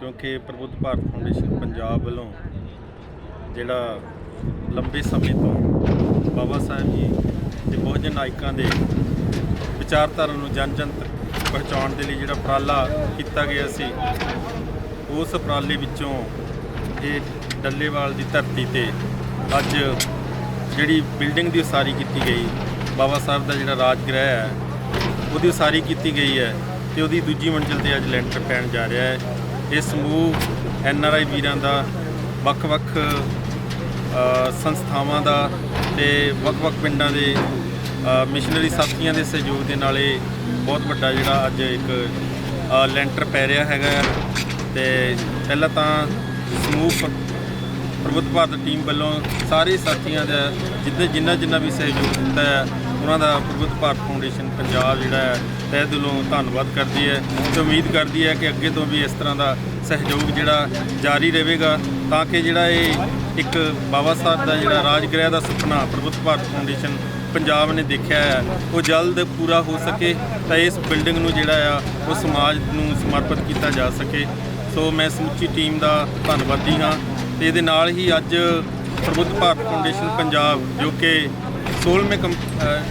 ਕਿਉਂਕਿ ਪ੍ਰਬੁੱਧ ਭਾਰਤ ਫਾਊਂਡੇਸ਼ਨ ਪੰਜਾਬ ਵੱਲੋਂ ਜਿਹੜਾ ਲੰਬੇ ਸਮੇਂ ਤੋਂ ਬਾਬਾ ਸਾਹਿਬ ਜੀ ਤੇ ਬਹੁਜਨ ਨਾਇਕਾਂ ਦੇ ਵਿਚਾਰਧਾਰਾ ਨੂੰ ਜਨ ਜਨ ਤੱਕ ਪਹੁੰਚਾਉਣ ਦੇ ਲਈ ਜਿਹੜਾ ਉਪਰਾਲਾ ਕੀਤਾ ਗਿਆ ਸੀ, ਉਸ ਉਪਰਾਲੇ ਵਿੱਚੋਂ ਇਹ ਡੱਲੇਵਾਲ ਦੀ ਧਰਤੀ ਤੇ ਅੱਜ ਜਿਹੜੀ ਬਿਲਡਿੰਗ ਦੀ ਉਸਾਰੀ ਕੀਤੀ ਗਈ, ਬਾਬਾ ਸਾਹਿਬ ਦਾ ਜਿਹੜਾ ਰਾਜਗ੍ਰਹਿ ਹੈ, ਉਹਦੀ ਉਸਾਰੀ ਕੀਤੀ ਗਈ ਹੈ ਤੇ ਉਹਦੀ ਦੂਜੀ ਮੰਜ਼ਿਲ ਤੇ ਅੱਜ ਲੈਂਟਰ ਪੈਣ ਜਾ ਰਿਹਾ ਹੈ। ਇਹ ਸਮੂਹ ਐਨ ਆਰ ਆਈ ਵੀਰਾਂ ਦਾ ਵੱਖ-ਵੱਖ ਸੰਸਥਾਵਾਂ ਦਾ ਤੇ ਵੱਖ-ਵੱਖ ਪਿੰਡਾਂ ਦੇ ਮਿਸ਼ਨਰੀ ਸਾਥੀਆਂ ਦੇ ਸਹਿਯੋਗ ਦੇ ਨਾਲ ਇਹ ਬਹੁਤ ਵੱਡਾ ਜਿਹੜਾ ਅੱਜ ਇੱਕ ਲੈਂਟਰ ਪੈ ਰਿਹਾ ਹੈਗਾ ਹੈ ਤੇ ਪਹਿਲਾਂ ਤਾਂ ਸਮੂਹ ਪ- ਪ੍ਰਬੁੱਧ ਭਾਰਤ ਟੀਮ ਵੱਲੋਂ ਸਾਰੇ ਸਾਥੀਆਂ ਦਾ ਜਿੱਦਾਂ ਜਿੰਨਾ ਜਿੰਨਾ ਵੀ ਸਹਿਯੋਗ ਦਿੱਤਾ ਹੈ ਉਹਨਾਂ ਦਾ ਪ੍ਰਬੁੱਧ ਭਾਰਤ ਫਾਊਂਡੇਸ਼ਨ ਪੰਜਾਬ ਜਿਹੜਾ ਹੈ, ਤਹਿ ਦਿਲੋਂ ਧੰਨਵਾਦ ਕਰਦੀ ਹੈ ਤੇ ਉਮੀਦ ਕਰਦੀ ਹੈ ਕਿ ਅੱਗੇ ਤੋਂ ਵੀ ਇਸ ਤਰ੍ਹਾਂ ਦਾ ਸਹਿਯੋਗ ਜਿਹੜਾ ਜਾਰੀ ਰਹੇਗਾ, ਤਾਂ ਕਿ ਜਿਹੜਾ ਇਹ ਇੱਕ ਬਾਬਾ ਸਾਹਿਬ ਦਾ ਜਿਹੜਾ ਰਾਜਗ੍ਰਹਿ ਦਾ ਸੁਪਨਾ ਪ੍ਰਬੁੱਧ ਭਾਰਤ ਫਾਊਂਡੇਸ਼ਨ ਪੰਜਾਬ ਨੇ ਦੇਖਿਆ ਹੈ, ਉਹ ਜਲਦ ਪੂਰਾ ਹੋ ਸਕੇ ਤਾਂ ਇਸ ਬਿਲਡਿੰਗ ਨੂੰ ਜਿਹੜਾ ਆ, ਉਹ ਸਮਾਜ ਨੂੰ ਸਮਰਪਿਤ ਕੀਤਾ ਜਾ ਸਕੇ। ਸੋ ਮੈਂ ਸਮੁੱਚੀ ਟੀਮ ਦਾ ਧੰਨਵਾਦੀ ਹਾਂ ਤੇ ਇਹਦੇ ਨਾਲ ਹੀ ਅੱਜ ਪ੍ਰਬੁੱਧ ਭਾਰਤ ਫਾਊਂਡੇਸ਼ਨ ਪੰਜਾਬ ਜੋ ਕਿ 16ਵੇਂ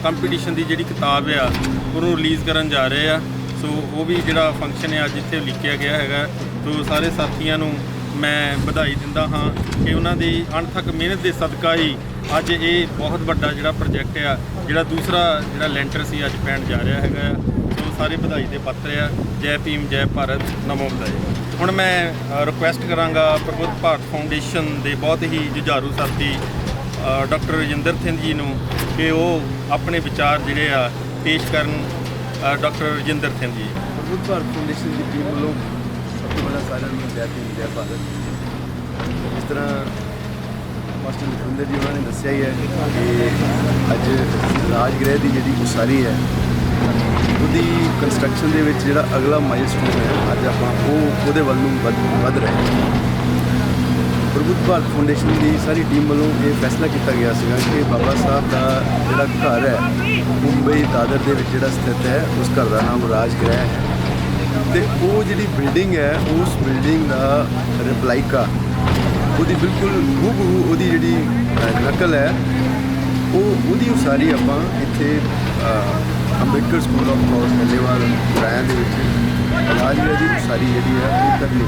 ਕੰਪੀਟੀਸ਼ਨ ਦੀ ਜਿਹੜੀ ਕਿਤਾਬ ਆ, ਉਹਨੂੰ ਰਿਲੀਜ਼ ਕਰਨ ਜਾ ਰਹੇ ਆ। ਸੋ ਉਹ ਵੀ ਜਿਹੜਾ ਫੰਕਸ਼ਨ ਹੈ ਅੱਜ ਇੱਥੇ ਲਿਖਿਆ ਗਿਆ ਹੈਗਾ। ਸੋ ਸਾਰੇ ਸਾਥੀਆਂ ਨੂੰ ਮੈਂ ਵਧਾਈ ਦਿੰਦਾ ਹਾਂ ਕਿ ਉਹਨਾਂ ਦੀ ਅਣਥੱਕ ਮਿਹਨਤ ਦੇ ਸਦਕਾ ਹੀ ਅੱਜ ਇਹ ਬਹੁਤ ਵੱਡਾ ਜਿਹੜਾ ਪ੍ਰੋਜੈਕਟ ਆ, ਜਿਹੜਾ ਦੂਸਰਾ ਜਿਹੜਾ ਲੈਂਟਰ ਸੀ, ਅੱਜ ਪੈਣ ਜਾ ਰਿਹਾ ਹੈਗਾ। ਆ। ਸੋ ਸਾਰੇ ਵਧਾਈ ਦੇ ਪਾਤਰ ਆ। ਜੈ ਭੀਮ, ਜੈ ਭਾਰਤ, ਨਮੋ ਬੁਦਾਏ ਹੁਣ ਮੈਂ ਰਿਕੁਐਸਟ ਕਰਾਂਗਾ ਪ੍ਰਬੁੱਧ ਭਾਰਤ ਫਾਊਂਡੇਸ਼ਨ ਦੇ ਬਹੁਤ ਹੀ ਜੁਝਾਰੂ ਸਾਥੀ ਡਾਕਟਰ ਰਜਿੰਦਰ ਸਿੰਘ ਜੀ ਨੂੰ ਕਿ ਉਹ ਆਪਣੇ ਵਿਚਾਰ ਜਿਹੜੇ ਆ ਪੇਸ਼ ਕਰਨ ਡਾਕਟਰ ਰਜਿੰਦਰ ਸਿੰਘ ਜੀ। ਪ੍ਰਬੁੱਧ ਭਾਰਤ ਫਾਊਂਡੇਸ਼ਨ ਦੀ ਟੀਮ ਵੱਲੋਂ ਸਭ ਤੋਂ ਪਹਿਲਾਂ ਸਾਰਿਆਂ ਨੂੰ ਜੈ ਭੀਮ, ਜੈ ਭਾਰਤ। ਇਸ ਤਰ੍ਹਾਂ ਮਾਸਟਰ ਲਖਵਿੰਦਰ ਜੀ ਉਹਨਾਂ ਨੇ ਦੱਸਿਆ ਹੀ ਹੈ ਕਿ ਅੱਜ ਰਾਜਗ੍ਰਹਿ ਦੀ ਜਿਹੜੀ ਉਸਾਰੀ ਹੈ, ਉਹਦੀ ਕੰਸਟਰਕਸ਼ਨ ਦੇ ਵਿੱਚ ਜਿਹੜਾ ਅਗਲਾ ਮਾਈਲਸਟੋਨ ਹੈ, ਅੱਜ ਆਪਾਂ ਉਹ ਉਹਦੇ ਵੱਲ ਨੂੰ ਵੱਧ ਵੱਧ ਰਹੇ ਹਾਂ। ਪ੍ਰਬੁੱਧ ਭਾਰਤ ਫਾਊਂਡੇਸ਼ਨ ਦੀ ਸਾਰੀ ਟੀਮ ਵੱਲੋਂ ਇਹ ਫੈਸਲਾ ਕੀਤਾ ਗਿਆ ਸੀਗਾ ਕਿ ਬਾਬਾ ਸਾਹਿਬ ਦਾ ਜਿਹੜਾ ਘਰ ਹੈ, ਮੁੰਬਈ ਦਾਦਰ ਦੇ ਵਿੱਚ ਜਿਹੜਾ ਸਥਿਤ ਹੈ, ਉਸ ਘਰ ਦਾ ਨਾਮ ਰਾਜ ਗ੍ਰਹਿ ਹੈ। ਤੇ ਉਹ ਜਿਹੜੀ ਬਿਲਡਿੰਗ ਹੈ, ਉਸ ਬਿਲਡਿੰਗ ਦਾ ਰਿਪਲਾਈਕਾ ਉਹਦੀ ਬਿਲਕੁਲ ਹੂਬਹੂ ਉਹਦੀ ਜਿਹੜੀ ਨਕਲ ਹੈ, ਉਹ ਉਹਦੀ ਉਸਾਰੀ ਆਪਾਂ ਇੱਥੇ Ambedkar School of Law Hallewal Raiya ਦੇ ਵਿੱਚ ਰਾਜਗ੍ਰਹਿ ਦੀ ਉਸਾਰੀ ਜਿਹੜੀ ਹੈ, ਉਹ ਕਰਨੀ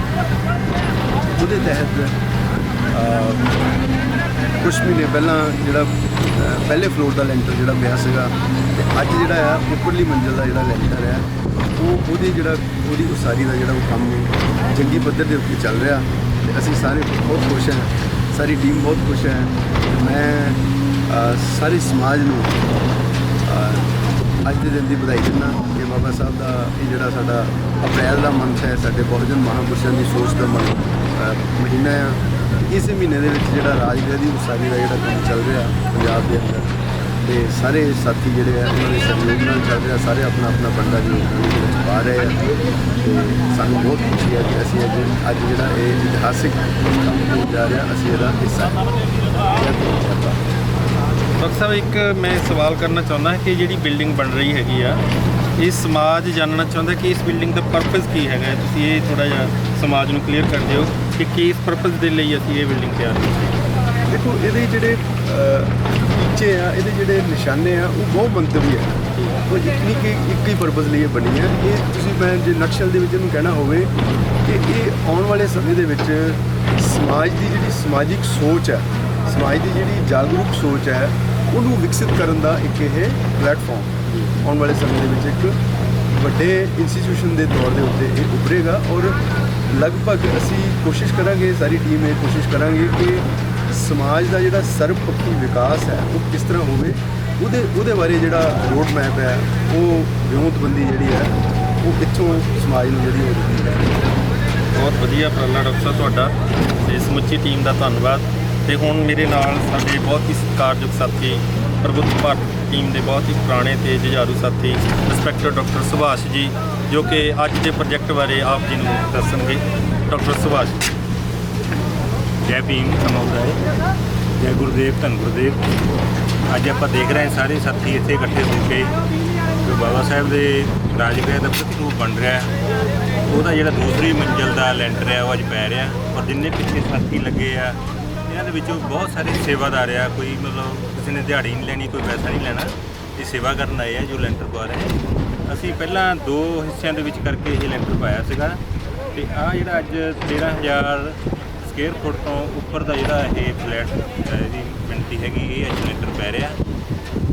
ਉਹਦੇ ਤਹਿਤ ਕੁਝ ਮਹੀਨੇ ਪਹਿਲਾਂ ਜਿਹੜਾ ਪਹਿਲੇ ਫਲੋਰ ਦਾ ਲੈਂਟਰ ਜਿਹੜਾ ਪਿਆ ਸੀਗਾ, ਤੇ ਅੱਜ ਜਿਹੜਾ ਆ, ਉੱਪਰਲੀ ਮੰਜ਼ਿਲ ਦਾ ਜਿਹੜਾ ਲੈਂਟਰ ਹੈ ਉਹ ਉਹਦੀ ਜਿਹੜਾ, ਉਹਦੀ ਉਸਾਰੀ ਦਾ ਜਿਹੜਾ ਉਹ ਕੰਮ ਚੰਗੀ ਪੱਧਰ ਦੇ ਉੱਤੇ ਚੱਲ ਰਿਹਾ। ਤੇ ਅਸੀਂ ਸਾਰੇ ਬਹੁਤ ਖੁਸ਼ ਹਾਂ, ਸਾਰੀ ਟੀਮ ਬਹੁਤ ਖੁਸ਼ ਹੈ। ਮੈਂ ਸਾਰੇ ਸਮਾਜ ਨੂੰ ਅੱਜ ਦੇ ਦਿਨ ਦੀ ਵਧਾਈ ਦਿੰਦਾ ਕਿ ਬਾਬਾ ਸਾਹਿਬ ਦਾ ਇਹ ਜਿਹੜਾ ਸਾਡਾ ਅਪ੍ਰੈਲ ਦਾ ਮੰਥ ਹੈ, ਸਾਡੇ ਬਹੁਜਨ ਮਹਾਂਪੁਰਸ਼ਾਂ ਦੀ ਸੋਚ ਦਾ ਮਹੀਨਾ ਆ। ਇਸੇ ਮਹੀਨੇ ਦੇ ਵਿੱਚ ਜਿਹੜਾ ਰਾਜਗ੍ਰਹਿ ਦੀ ਉਸਾਰੀ ਦਾ ਜਿਹੜਾ ਕੰਮ ਚੱਲ ਰਿਹਾ ਪੰਜਾਬ ਦੇ ਅੰਦਰ, ਤੇ ਸਾਰੇ ਸਾਥੀ ਜਿਹੜੇ ਆ, ਉਹਨਾਂ ਦੇ ਸਹਿਯੋਗ ਨਾਲ ਚੱਲ ਰਿਹਾ, ਸਾਰੇ ਆਪਣਾ ਆਪਣਾ ਬੰਦਾ ਜੋ ਉਹਦੇ ਵਿੱਚ ਪਾ ਰਹੇ ਆ, ਤੇ ਸਾਨੂੰ ਬਹੁਤ ਖੁਸ਼ੀ ਹੈ ਕਿ ਅਸੀਂ ਅੱਜ ਅੱਜ ਜਿਹੜਾ ਇਹ ਇਤਿਹਾਸਿਕ ਕੰਮ ਹੋ ਜਾ ਰਿਹਾ, ਅਸੀਂ ਇਹਦਾ ਹਿੱਸਾ ਡਾਕਟਰ ਸਾਹਿਬ, ਇੱਕ ਮੈਂ ਸਵਾਲ ਕਰਨਾ ਚਾਹੁੰਦਾ ਕਿ ਜਿਹੜੀ ਬਿਲਡਿੰਗ ਬਣ ਰਹੀ ਹੈਗੀ ਆ, ਇਹ ਸਮਾਜ ਜਾਣਨਾ ਚਾਹੁੰਦਾ ਕਿ ਇਸ ਬਿਲਡਿੰਗ ਦਾ ਪਰਪਸ ਕੀ ਹੈਗਾ? ਤੁਸੀਂ ਇਹ ਥੋੜਾ ਜਿਹਾ ਸਮਾਜ ਨੂੰ ਕਲੀਅਰ ਕਰ ਦਿਓ ਕਿ ਕਿਸ ਪਰਪਸ ਦੇ ਲਈ ਅਸੀਂ ਇਹ ਬਿਲਡਿੰਗ ਤਿਆਰ ਕੀਤੀ? ਦੇਖੋ, ਇਹਦੇ ਜਿਹੜੇ ਟੀਚੇ ਆ, ਇਹਦੇ ਜਿਹੜੇ ਨਿਸ਼ਾਨੇ ਆ, ਉਹ ਬਹੁਤ ਮੰਤਵੀ ਆ। ਉਹ ਜਿਤਨੀ ਕਿ ਇੱਕ ਹੀ ਪਰਪਸ ਲਈ ਇਹ ਬਣੀ ਹੈ ਇਹ ਤੁਸੀਂ ਮੈਂ ਜੇ ਨਕਸ਼ਲ ਦੇ ਵਿੱਚ ਇਹਨੂੰ ਕਹਿਣਾ ਹੋਵੇ ਕਿ ਇਹ ਆਉਣ ਵਾਲੇ ਸਮੇਂ ਦੇ ਵਿੱਚ ਸਮਾਜ ਦੀ ਜਿਹੜੀ ਸਮਾਜਿਕ ਸੋਚ ਹੈ ਸਮਾਜ ਦੀ ਜਿਹੜੀ ਜਾਗਰੂਕ ਸੋਚ ਹੈ ਉਹਨੂੰ ਵਿਕਸਿਤ ਕਰਨ ਦਾ ਇੱਕ ਇਹ ਪਲੇਟਫਾਰਮ ਆਉਣ ਵਾਲੇ ਸਮੇਂ ਦੇ ਵਿੱਚ ਇੱਕ ਵੱਡੇ ਇੰਸਟੀਟਿਊਸ਼ਨ ਦੇ ਤੌਰ ਦੇ ਉੱਤੇ ਇਹ ਉੱਭਰੇਗਾ ਔਰ ਲਗਭਗ ਅਸੀਂ ਕੋਸ਼ਿਸ਼ ਕਰਾਂਗੇ, ਸਾਰੀ ਟੀਮ ਇਹ ਕੋਸ਼ਿਸ਼ ਕਰਾਂਗੇ ਕਿ ਸਮਾਜ ਦਾ ਜਿਹੜਾ ਸਰਬਪੱਖੀ ਵਿਕਾਸ ਹੈ, ਉਹ ਕਿਸ ਤਰ੍ਹਾਂ ਹੋਵੇ, ਉਹਦੇ ਉਹਦੇ ਬਾਰੇ ਜਿਹੜਾ ਰੋਡ ਮੈਪ ਹੈ, ਉਹ ਵਿਉਂਤਬੰਦੀ ਜਿਹੜੀ ਹੈ, ਉਹ ਇੱਥੋਂ ਸਮਾਜ ਨੂੰ ਜਿਹੜੀ ਉਹ ਦਿੱਤੀ ਹੈ ਬਹੁਤ ਵਧੀਆ ਉਪਰਾਲਾ ਡਾਕਟਰ ਸਾਹਿਬ ਤੁਹਾਡਾ, ਤੇ ਸਮੁੱਚੀ ਟੀਮ ਦਾ ਧੰਨਵਾਦ। ਤੇ ਹੁਣ ਮੇਰੇ ਨਾਲ ਸਾਡੇ ਬਹੁਤ ਹੀ ਸਤਿਕਾਰਯੋਗ ਸਾਥੀ, ਪ੍ਰਬੁੱਧ ਭਾਰਤ ਟੀਮ ਦੇ ਬਹੁਤ ਹੀ ਪੁਰਾਣੇ ਤੇ ਜੁਝਾਰੂ ਸਾਥੀ ਇੰਸਪੈਕਟਰ ਡਾਕਟਰ ਸੁਭਾਸ਼ ਜੀ ਜੋ ਕਿ ਅੱਜ ਦੇ ਪ੍ਰੋਜੈਕਟ ਬਾਰੇ ਆਪ ਜੀ ਨੂੰ ਦੱਸਣਗੇ, ਡਾਕਟਰ ਸੁਭਾਸ਼। ਜੈ ਭੀਮ ਸਮਉਦਾਏ ਜੈ ਗੁਰਦੇਵ, ਧੰਨ ਗੁਰਦੇਵ। ਅੱਜ ਆਪਾਂ ਦੇਖ ਰਹੇ ਹਾਂ ਸਾਰੇ ਸਾਥੀ ਇੱਥੇ ਇਕੱਠੇ ਹੋ ਕੇ, ਜੋ ਬਾਬਾ ਸਾਹਿਬ ਦੇ ਰਾਜਗ੍ਰਹਿ ਦਾ ਪ੍ਰਤੀਰੂਪ ਬਣ ਰਿਹਾ ਹੈ। ਉਹਦਾ ਜਿਹੜਾ ਦੂਸਰੀ ਮੰਜ਼ਿਲ ਦਾ ਲੈਂਟਰ ਹੈ, ਉਹ ਅੱਜ ਪੈ ਰਿਹਾ ਔਰ ਜਿੰਨੇ ਪਿੱਛੇ ਸਾਥੀ ਲੱਗੇ ਆ, ਇਹਨਾਂ ਦੇ ਵਿੱਚੋਂ ਬਹੁਤ ਸਾਰੇ ਸੇਵਾਦਾਰ ਆ। ਕੋਈ ਮਤਲਬ ਕਿਸੇ ਨੇ ਦਿਹਾੜੀ ਨਹੀਂ ਲੈਣੀ, ਕੋਈ ਪੈਸਾ ਨਹੀਂ ਲੈਣਾ। ਇਹ ਸੇਵਾ ਕਰਨ ਆਏ ਆ ਜੋ ਲੈਂਟਰ ਪਾ ਰਹੇ ਆ ਅਸੀਂ ਪਹਿਲਾਂ ਦੋ ਹਿੱਸਿਆਂ ਦੇ ਵਿੱਚ ਕਰਕੇ ਇਹ ਲੈਂਟਰ ਪਾਇਆ ਸੀਗਾ ਤੇ ਆ ਜਿਹੜਾ ਅੱਜ 13000 ਸਕੁਅਰ ਫੁੱਟ ਤੋਂ ਉੱਪਰ ਦਾ ਜਿਹੜਾ ਇਹ ਫਲੈਟ ਇਹਦੀ ਮਿਣਤੀ ਹੈਗੀ, ਇਹ ਅੱਜ ਲੈਂਟਰ ਪੈ ਰਿਹਾ।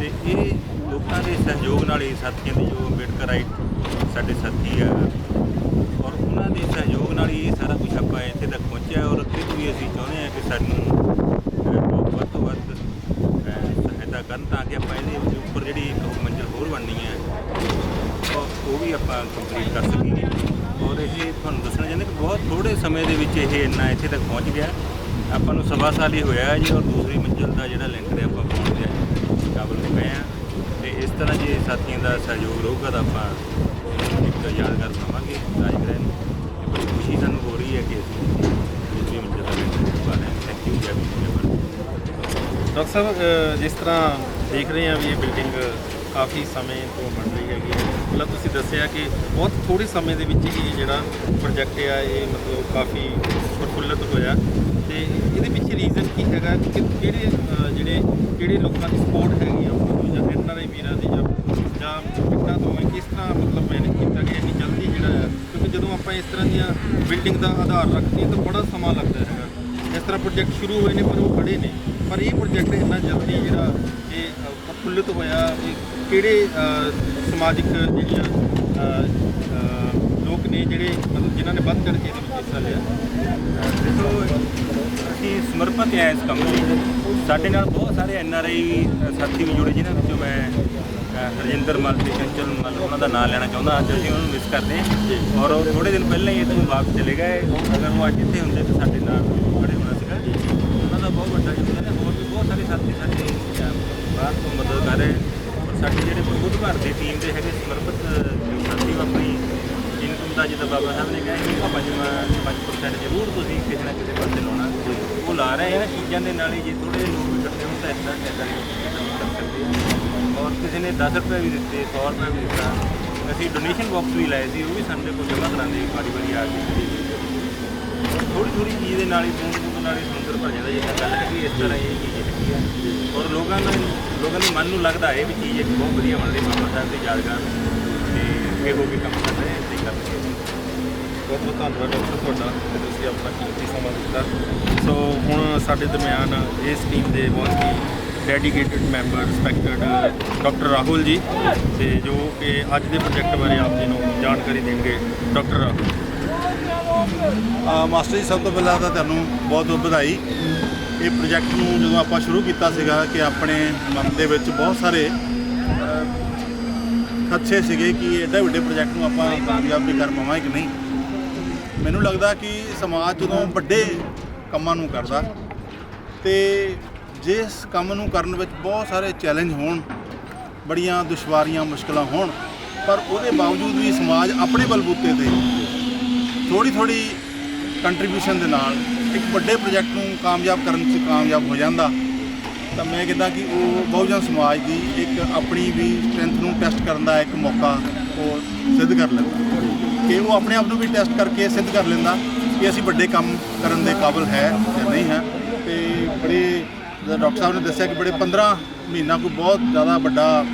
ਤੇ ਇਹ ਲੋਕਾਂ ਦੇ ਸਹਿਯੋਗ ਨਾਲ ਹੀ ਸਾਥੀਆਂ ਦੇ ਜੋ ਅੰਬੇਡਕਰਾਈਟ ਸਾਡੇ ਸਾਥੀ ਆ, ਔਰ ਉਹਨਾਂ ਦੇ ਸਹਿਯੋਗ ਨਾਲ ਹੀ ਇਹ ਸਾਰਾ ਕੁਝ ਆਪਾਂ ਇੱਥੇ ਤੱਕ ਪਹੁੰਚਿਆ, ਔਰ ਅੱਗੇ ਵੀ ਅਸੀਂ ਚਾਹੁੰਦੇ ਹਾਂ ਕਿ ਸਾਨੂੰ ਅਹ, ਵੱਧ ਤੋਂ ਵੱਧ ਅਹ, ਸਹਾਇਤਾ ਕਰਨ ਤਾਂ ਕਿ ਆਪਾਂ ਇਹਦੇ ਉੱਪਰ ਜਿਹੜੀ ਇੱਕ ਹੋਰ ਮੰਜ਼ਿਲ ਹੋਰ ਬਣਨੀ ਹੈ ਉਹ- ਉਹ ਵੀ ਆਪਾਂ ਕੰਪਲੀਟ ਕਰ ਸਕੀਏ। ਔਰ ਇਹ ਤੁਹਾਨੂੰ ਦੱਸਣਾ ਚਾਹੁੰਦੇ ਕਿ ਬਹੁਤ ਥੋੜੇ ਸਮੇਂ ਦੇ ਵਿੱਚ ਇਹ ਇੰਨਾ ਇੱਥੇ ਤੱਕ ਪਹੁੰਚ ਗਿਆ। ਆਪਾਂ ਨੂੰ ਸਵਾ ਸਾਲ ਹੀ ਹੋਇਆ ਜੀ ਔਰ ਦੂਸਰੀ ਮੰਜ਼ਿਲ ਦਾ ਜਿਹੜਾ ਲੈਂਟਰ ਹੈ ਆਪਾਂ ਪਾਉਣ ਦੇ ਕਾਬਲ ਹੋ। ਗਏ ਆ ਤੇ ਇਸ ਤਰ੍ਹਾਂ ਜੇ ਸਾਥੀਆਂ ਦਾ ਸਹਿਯੋਗ ਰਹੂਗਾ ਤਾਂ ਆਪਾਂ ਇਹਨੂੰ ਇੱਕ ਯਾਦਗਾਰ ਬਣਾਵਾਂਗੇ। ਰਾਜਗ੍ਰਹਿ ਨੂੰ। ਤੇ ਬੜੀ ਖੁਸ਼ੀ ਸਾਨੂੰ ਹੋ ਰਹੀ ਹੈ ਕਿ ਅਸੀਂ ਦੂਸਰੀ ਮੰਜ਼ਿਲ ਦਾ ਲੈਂਟਰ ਪਾ ਰਹੇ ਹਾਂ। ਥੈਂਕ ਯੂ ਜੈ ਡਾਕਟਰ ਸਾਹਿਬ ਜਿਸ ਤਰ੍ਹਾਂ ਦੇਖ ਰਹੇ ਹਾਂ ਵੀ ਇਹ ਬਿਲਡਿੰਗ ਕਾਫੀ ਸਮੇਂ ਤੋਂ ਬਣ ਰਹੀ ਪਹਿਲਾਂ ਤੁਸੀਂ ਦੱਸਿਆ ਕਿ ਬਹੁਤ ਥੋੜੇ ਸਮੇਂ ਦੇ ਵਿੱਚ ਹੀ ਜਿਹੜਾ ਪ੍ਰੋਜੈਕਟ ਆ ਇਹ ਮਤਲਬ ਕਾਫੀ ਪ੍ਰਫੁੱਲਤ ਹੋਇਆ ਤੇ ਇਹਦੇ ਪਿੱਛੇ ਰੀਜ਼ਨ ਕੀ ਹੈਗਾ ਕਿ ਕਿਹੜੇ ਜਿਹੜੇ ਕਿਹੜੇ ਲੋਕਾਂ ਦੀ ਸਪੋਰਟ ਹੈਗੀ ਆ ਉਹਨਾਂ ਨੂੰ ਜਾਂ ਐਨਆਰਆਈ ਵੀਰਾਂ ਦੀ ਜਾਂ ਜਾਂ ਪਿੰਡਾਂ ਤੋਂ ਕਿਸ ਤਰ੍ਹਾਂ ਮਤਲਬ ਮੈਨੇਜ ਕੀਤਾ ਗਿਆ ਇੰਨੀ ਜਲਦੀ ਜਿਹੜਾ ਹੈ ਕਿਉਂਕਿ ਜਦੋਂ ਆਪਾਂ ਇਸ ਤਰ੍ਹਾਂ ਦੀਆਂ ਬਿਲਡਿੰਗ ਦਾ ਆਧਾਰ ਰੱਖਦੇ ਹਾਂ ਤਾਂ ਬੜਾ ਸਮਾਂ ਲੱਗਦਾ ਹੈਗਾ। ਇਸ ਤਰ੍ਹਾਂ ਪ੍ਰੋਜੈਕਟ ਸ਼ੁਰੂ ਹੋਏ ਨੇ ਪਰ ਉਹ ਖੜੇ ਨੇ। ਪਰ ਇਹ ਪ੍ਰੋਜੈਕਟ ਇੰਨਾ ਜਲਦੀ ਜਿਹੜਾ ਇਹ ਅ, ਪ੍ਰਫੁੱਲਿਤ ਹੋਇਆ ਇਹ ਕਿਹੜੇ ਸਮਾਜਿਕ ਜਿਹੜੀਆਂ ਲੋਕ ਨੇ ਜਿਹੜੇ ਮਤਲਬ ਜਿਨ੍ਹਾਂ ਨੇ ਵੱਧ ਚੜ੍ਹ ਕੇ ਇਹਦੇ ਵਿੱਚ ਹਿੱਸਾ ਲਿਆ? ਦੇਖੋ ਅਸੀਂ ਸਮਰਪਿਤ ਹਾਂ ਇਸ ਕੰਮ ਲਈ। ਸਾਡੇ ਨਾਲ ਬਹੁਤ ਸਾਰੇ ਐਨ ਆਰ ਆਈ ਸਾਥੀ ਵੀ ਜੁੜੇ ਜਿਨ੍ਹਾਂ ਵਿੱਚੋਂ ਮੈਂ ਹਰਜਿੰਦਰ ਮਲ ਤੇ ਚੰਚਲ ਮਲ ਉਹਨਾਂ ਦਾ ਨਾਮ ਲੈਣਾ ਚਾਹੁੰਦਾ ਅੱਜ ਅਸੀਂ ਉਹਨਾਂ ਨੂੰ ਮਿਸ ਕਰਦੇ ਹਾਂ। ਔਰ ਉਹ ਥੋੜੇ ਦਿਨ ਪਹਿਲਾਂ ਹੀ ਇੱਥੋਂ ਵਾਪਸ ਚਲੇ ਗਏ। ਅਗਰ ਉਹ ਅੱਜ ਇੱਥੇ ਹੁੰਦੇ ਤਾਂ ਸਾਡੇ ਨਾਲ ਖੜੇ ਹੋਣਾ ਸੀਗਾ। ਉਹਨਾਂ ਦਾ ਬਹੁਤ ਵੱਡਾ ਯੋਗਦਾਨ ਹੈ। ਹੋਰ ਵੀ ਬਹੁਤ ਸਾਰੇ ਸਾਥੀ ਸਾਡੇ ਬਾਹਰ ਤੋਂ ਮਦਦ ਕਰ ਰਹੇ। ਸਾਡੇ ਜਿਹੜੇ ਪ੍ਰਬੁੱਧ ਘਰ ਦੀ ਟੀਮ ਦੇ ਹੈਗੇ ਸਮਰਪਿਤ ਜੋ ਸਾਥੀ ਉਹ ਆਪਣੀ ਇਨਕਮ ਦਾ ਜਿੱਦਾਂ ਬਾਬਾ ਸਾਹਿਬ ਨੇ ਕਿਹਾ ਕਿ ਪੰਜਵਾਂ 5% ਜ਼ਰੂਰ ਤੁਸੀਂ ਕਿਸੇ ਨਾ ਕਿਸੇ ਪਾਸੇ ਲਾਉਣਾ। ਉਹ ਲਾ ਰਹੇ ਇਹਨਾਂ ਚੀਜ਼ਾਂ ਦੇ ਨਾਲ ਹੀ, ਜੇ ਥੋੜੇ ਜਿਹੇ ਲੋਕ ਇਕੱਠੇ ਹੋਣ ਤਾਂ ਇਦਾਂ ਇਦਾਂ ਕਰ ਸਕਦੇ ਆ। ਔਰ ਕਿਸੇ ਨੇ 10 ਰੁਪਏ ਵੀ ਦਿੱਤੇ 100 ਰੁਪਏ ਵੀ ਦਿੱਤਾ। ਅਸੀਂ ਡੋਨੇਸ਼ਨ ਬਾਕਸ ਵੀ ਲਾਏ ਸੀ, ਉਹ ਵੀ ਸਾਡੇ ਕੋਲ ਜਮ੍ਹਾਂ ਕਰਾਉਂਦੇ ਵਾਰੀ ਵਾਰੀ ਆ ਕੇ। ਥੋੜੀ ਥੋੜੀ ਚੀਜ਼ ਦੇ ਨਾਲ ਹੀ ਫੋਨ ਬੂੰਦ ਨਾਲ ਹੀ ਸਮੁੰਦਰ ਭਰ ਜਾਂਦਾ ਜਿੱਦਾਂ ਗੱਲ ਹੈਗੀ ਇਸ ਤਰ੍ਹਾਂ ਇਹ ਚੀਜ਼ ਹੈਗੀ ਆ ਔਰ ਲੋਕਾਂ ਨੂੰ, ਲੋਕਾਂ ਦੇ ਮਨ ਨੂੰ ਲੱਗਦਾ ਹੈ ਵੀ ਚੀਜ਼ ਇੱਕ ਬਹੁਤ ਵਧੀਆ ਬਣ ਰਹੀ ਬਾਬਾ ਸਾਹਿਬ ਦੀ ਯਾਦਗਾਰ ਤੇ ਅੱਗੇ ਹੋ ਕੇ ਕੰਮ ਕਰ ਰਹੇ ਇਸ ਤੇ ਕਰਦੇ ਬਹੁਤ ਬਹੁਤ ਧੰਨਵਾਦ ਡਾਕਟਰ ਤੁਹਾਡਾ ਕਿ ਤੁਸੀਂ ਆਪਣਾ ਕੀਮਤੀ ਸਮਾਂ ਦਿੱਤਾ। ਸੋ ਹੁਣ ਸਾਡੇ ਦਰਮਿਆਨ ਇਸ ਟੀਮ ਦੇ ਬਹੁਤ ਹੀ dedicated member respected doctor Rahul ji. ਤੇ ਜੋ ਕਿ ਅੱਜ ਦੇ ਪ੍ਰੋਜੈਕਟ ਬਾਰੇ ਆਪ ਜੀ ਨੂੰ ਜਾਣਕਾਰੀ ਦੇਣਗੇ, ਡਾਕਟਰ ਰਾਹੁਲ। ਮਾਸਟਰ ਜੀ, ਸਭ ਤੋਂ ਪਹਿਲਾਂ ਤਾਂ ਤੁਹਾਨੂੰ ਬਹੁਤ ਬਹੁਤ ਵਧਾਈ। ਇਹ ਪ੍ਰੋਜੈਕਟ ਨੂੰ ਜਦੋਂ ਆਪਾਂ ਸ਼ੁਰੂ ਕੀਤਾ ਸੀਗਾ ਕਿ ਆਪਣੇ ਮਨ ਦੇ ਵਿੱਚ ਬਹੁਤ ਸਾਰੇ ਖੱਛੇ ਸੀਗੇ ਕਿ ਐਡਾ ਵੱਡੇ ਪ੍ਰੋਜੈਕਟ ਨੂੰ ਆਪਾਂ ਕਾਮਯਾਬ ਵੀ ਕਰ ਪਾਵਾਂਗੇ ਕਿ ਨਹੀਂ। ਮੈਨੂੰ ਲੱਗਦਾ ਕਿ ਸਮਾਜ ਜਦੋਂ ਵੱਡੇ ਕੰਮਾਂ ਨੂੰ ਕਰਦਾ ਤੇ ਜਿਸ ਕੰਮ ਨੂੰ ਕਰਨ ਵਿੱਚ ਬਹੁਤ ਸਾਰੇ ਚੈਲੰਜ ਹੋਣ, ਬੜੀਆਂ ਦੁਸ਼ਵਾਰੀਆਂ, ਮੁਸ਼ਕਲਾਂ ਹੋਣ, ਪਰ ਉਹਦੇ ਬਾਵਜੂਦ ਵੀ ਸਮਾਜ ਆਪਣੇ ਬਲਬੂਤੇ ਤੇ ਥੋੜੀ ਥੋੜੀ ਕੰਟਰੀਬਿਊਸ਼ਨ ਦੇ ਨਾਲ ਇੱਕ ਵੱਡੇ ਪ੍ਰੋਜੈਕਟ ਨੂੰ ਕਾਮਯਾਬ ਕਰਨ 'ਚ ਕਾਮਯਾਬ ਹੋ ਜਾਂਦਾ। ਤਾਂ ਮੈਂ ਕਹਿੰਦਾ ਕਿ ਉਹ ਬਹੁਜਨ ਸਮਾਜ ਦੀ ਇੱਕ ਆਪਣੀ ਵੀ ਸਟਰੈਂਥ ਨੂੰ ਟੈਸਟ ਕਰਨ ਦਾ ਇੱਕ ਮੌਕਾ ਉਹ ਸਿੱਧ ਕਰ ਲੈਂਦਾ। ਕਿ ਉਹ ਆਪਣੇ ਆਪ ਨੂੰ ਵੀ ਟੈਸਟ ਕਰਕੇ ਸਿੱਧ ਕਰ ਲੈਂਦਾ ਕਿ ਅਸੀਂ ਵੱਡੇ ਕੰਮ ਕਰਨ ਦੇ ਕਾਬਿਲ ਹੈ ਜਾਂ ਨਹੀਂ ਹੈ। ਤੇ ਬੜੇ ਡਾਕਟਰ ਸਾਹਿਬ ਨੇ ਦੱਸਿਆ ਕਿ ਬੜੇ 15 ਮਹੀਨਾ ਕੋਈ ਬਹੁਤ ਜ਼ਿਆਦਾ ਵੱਡਾ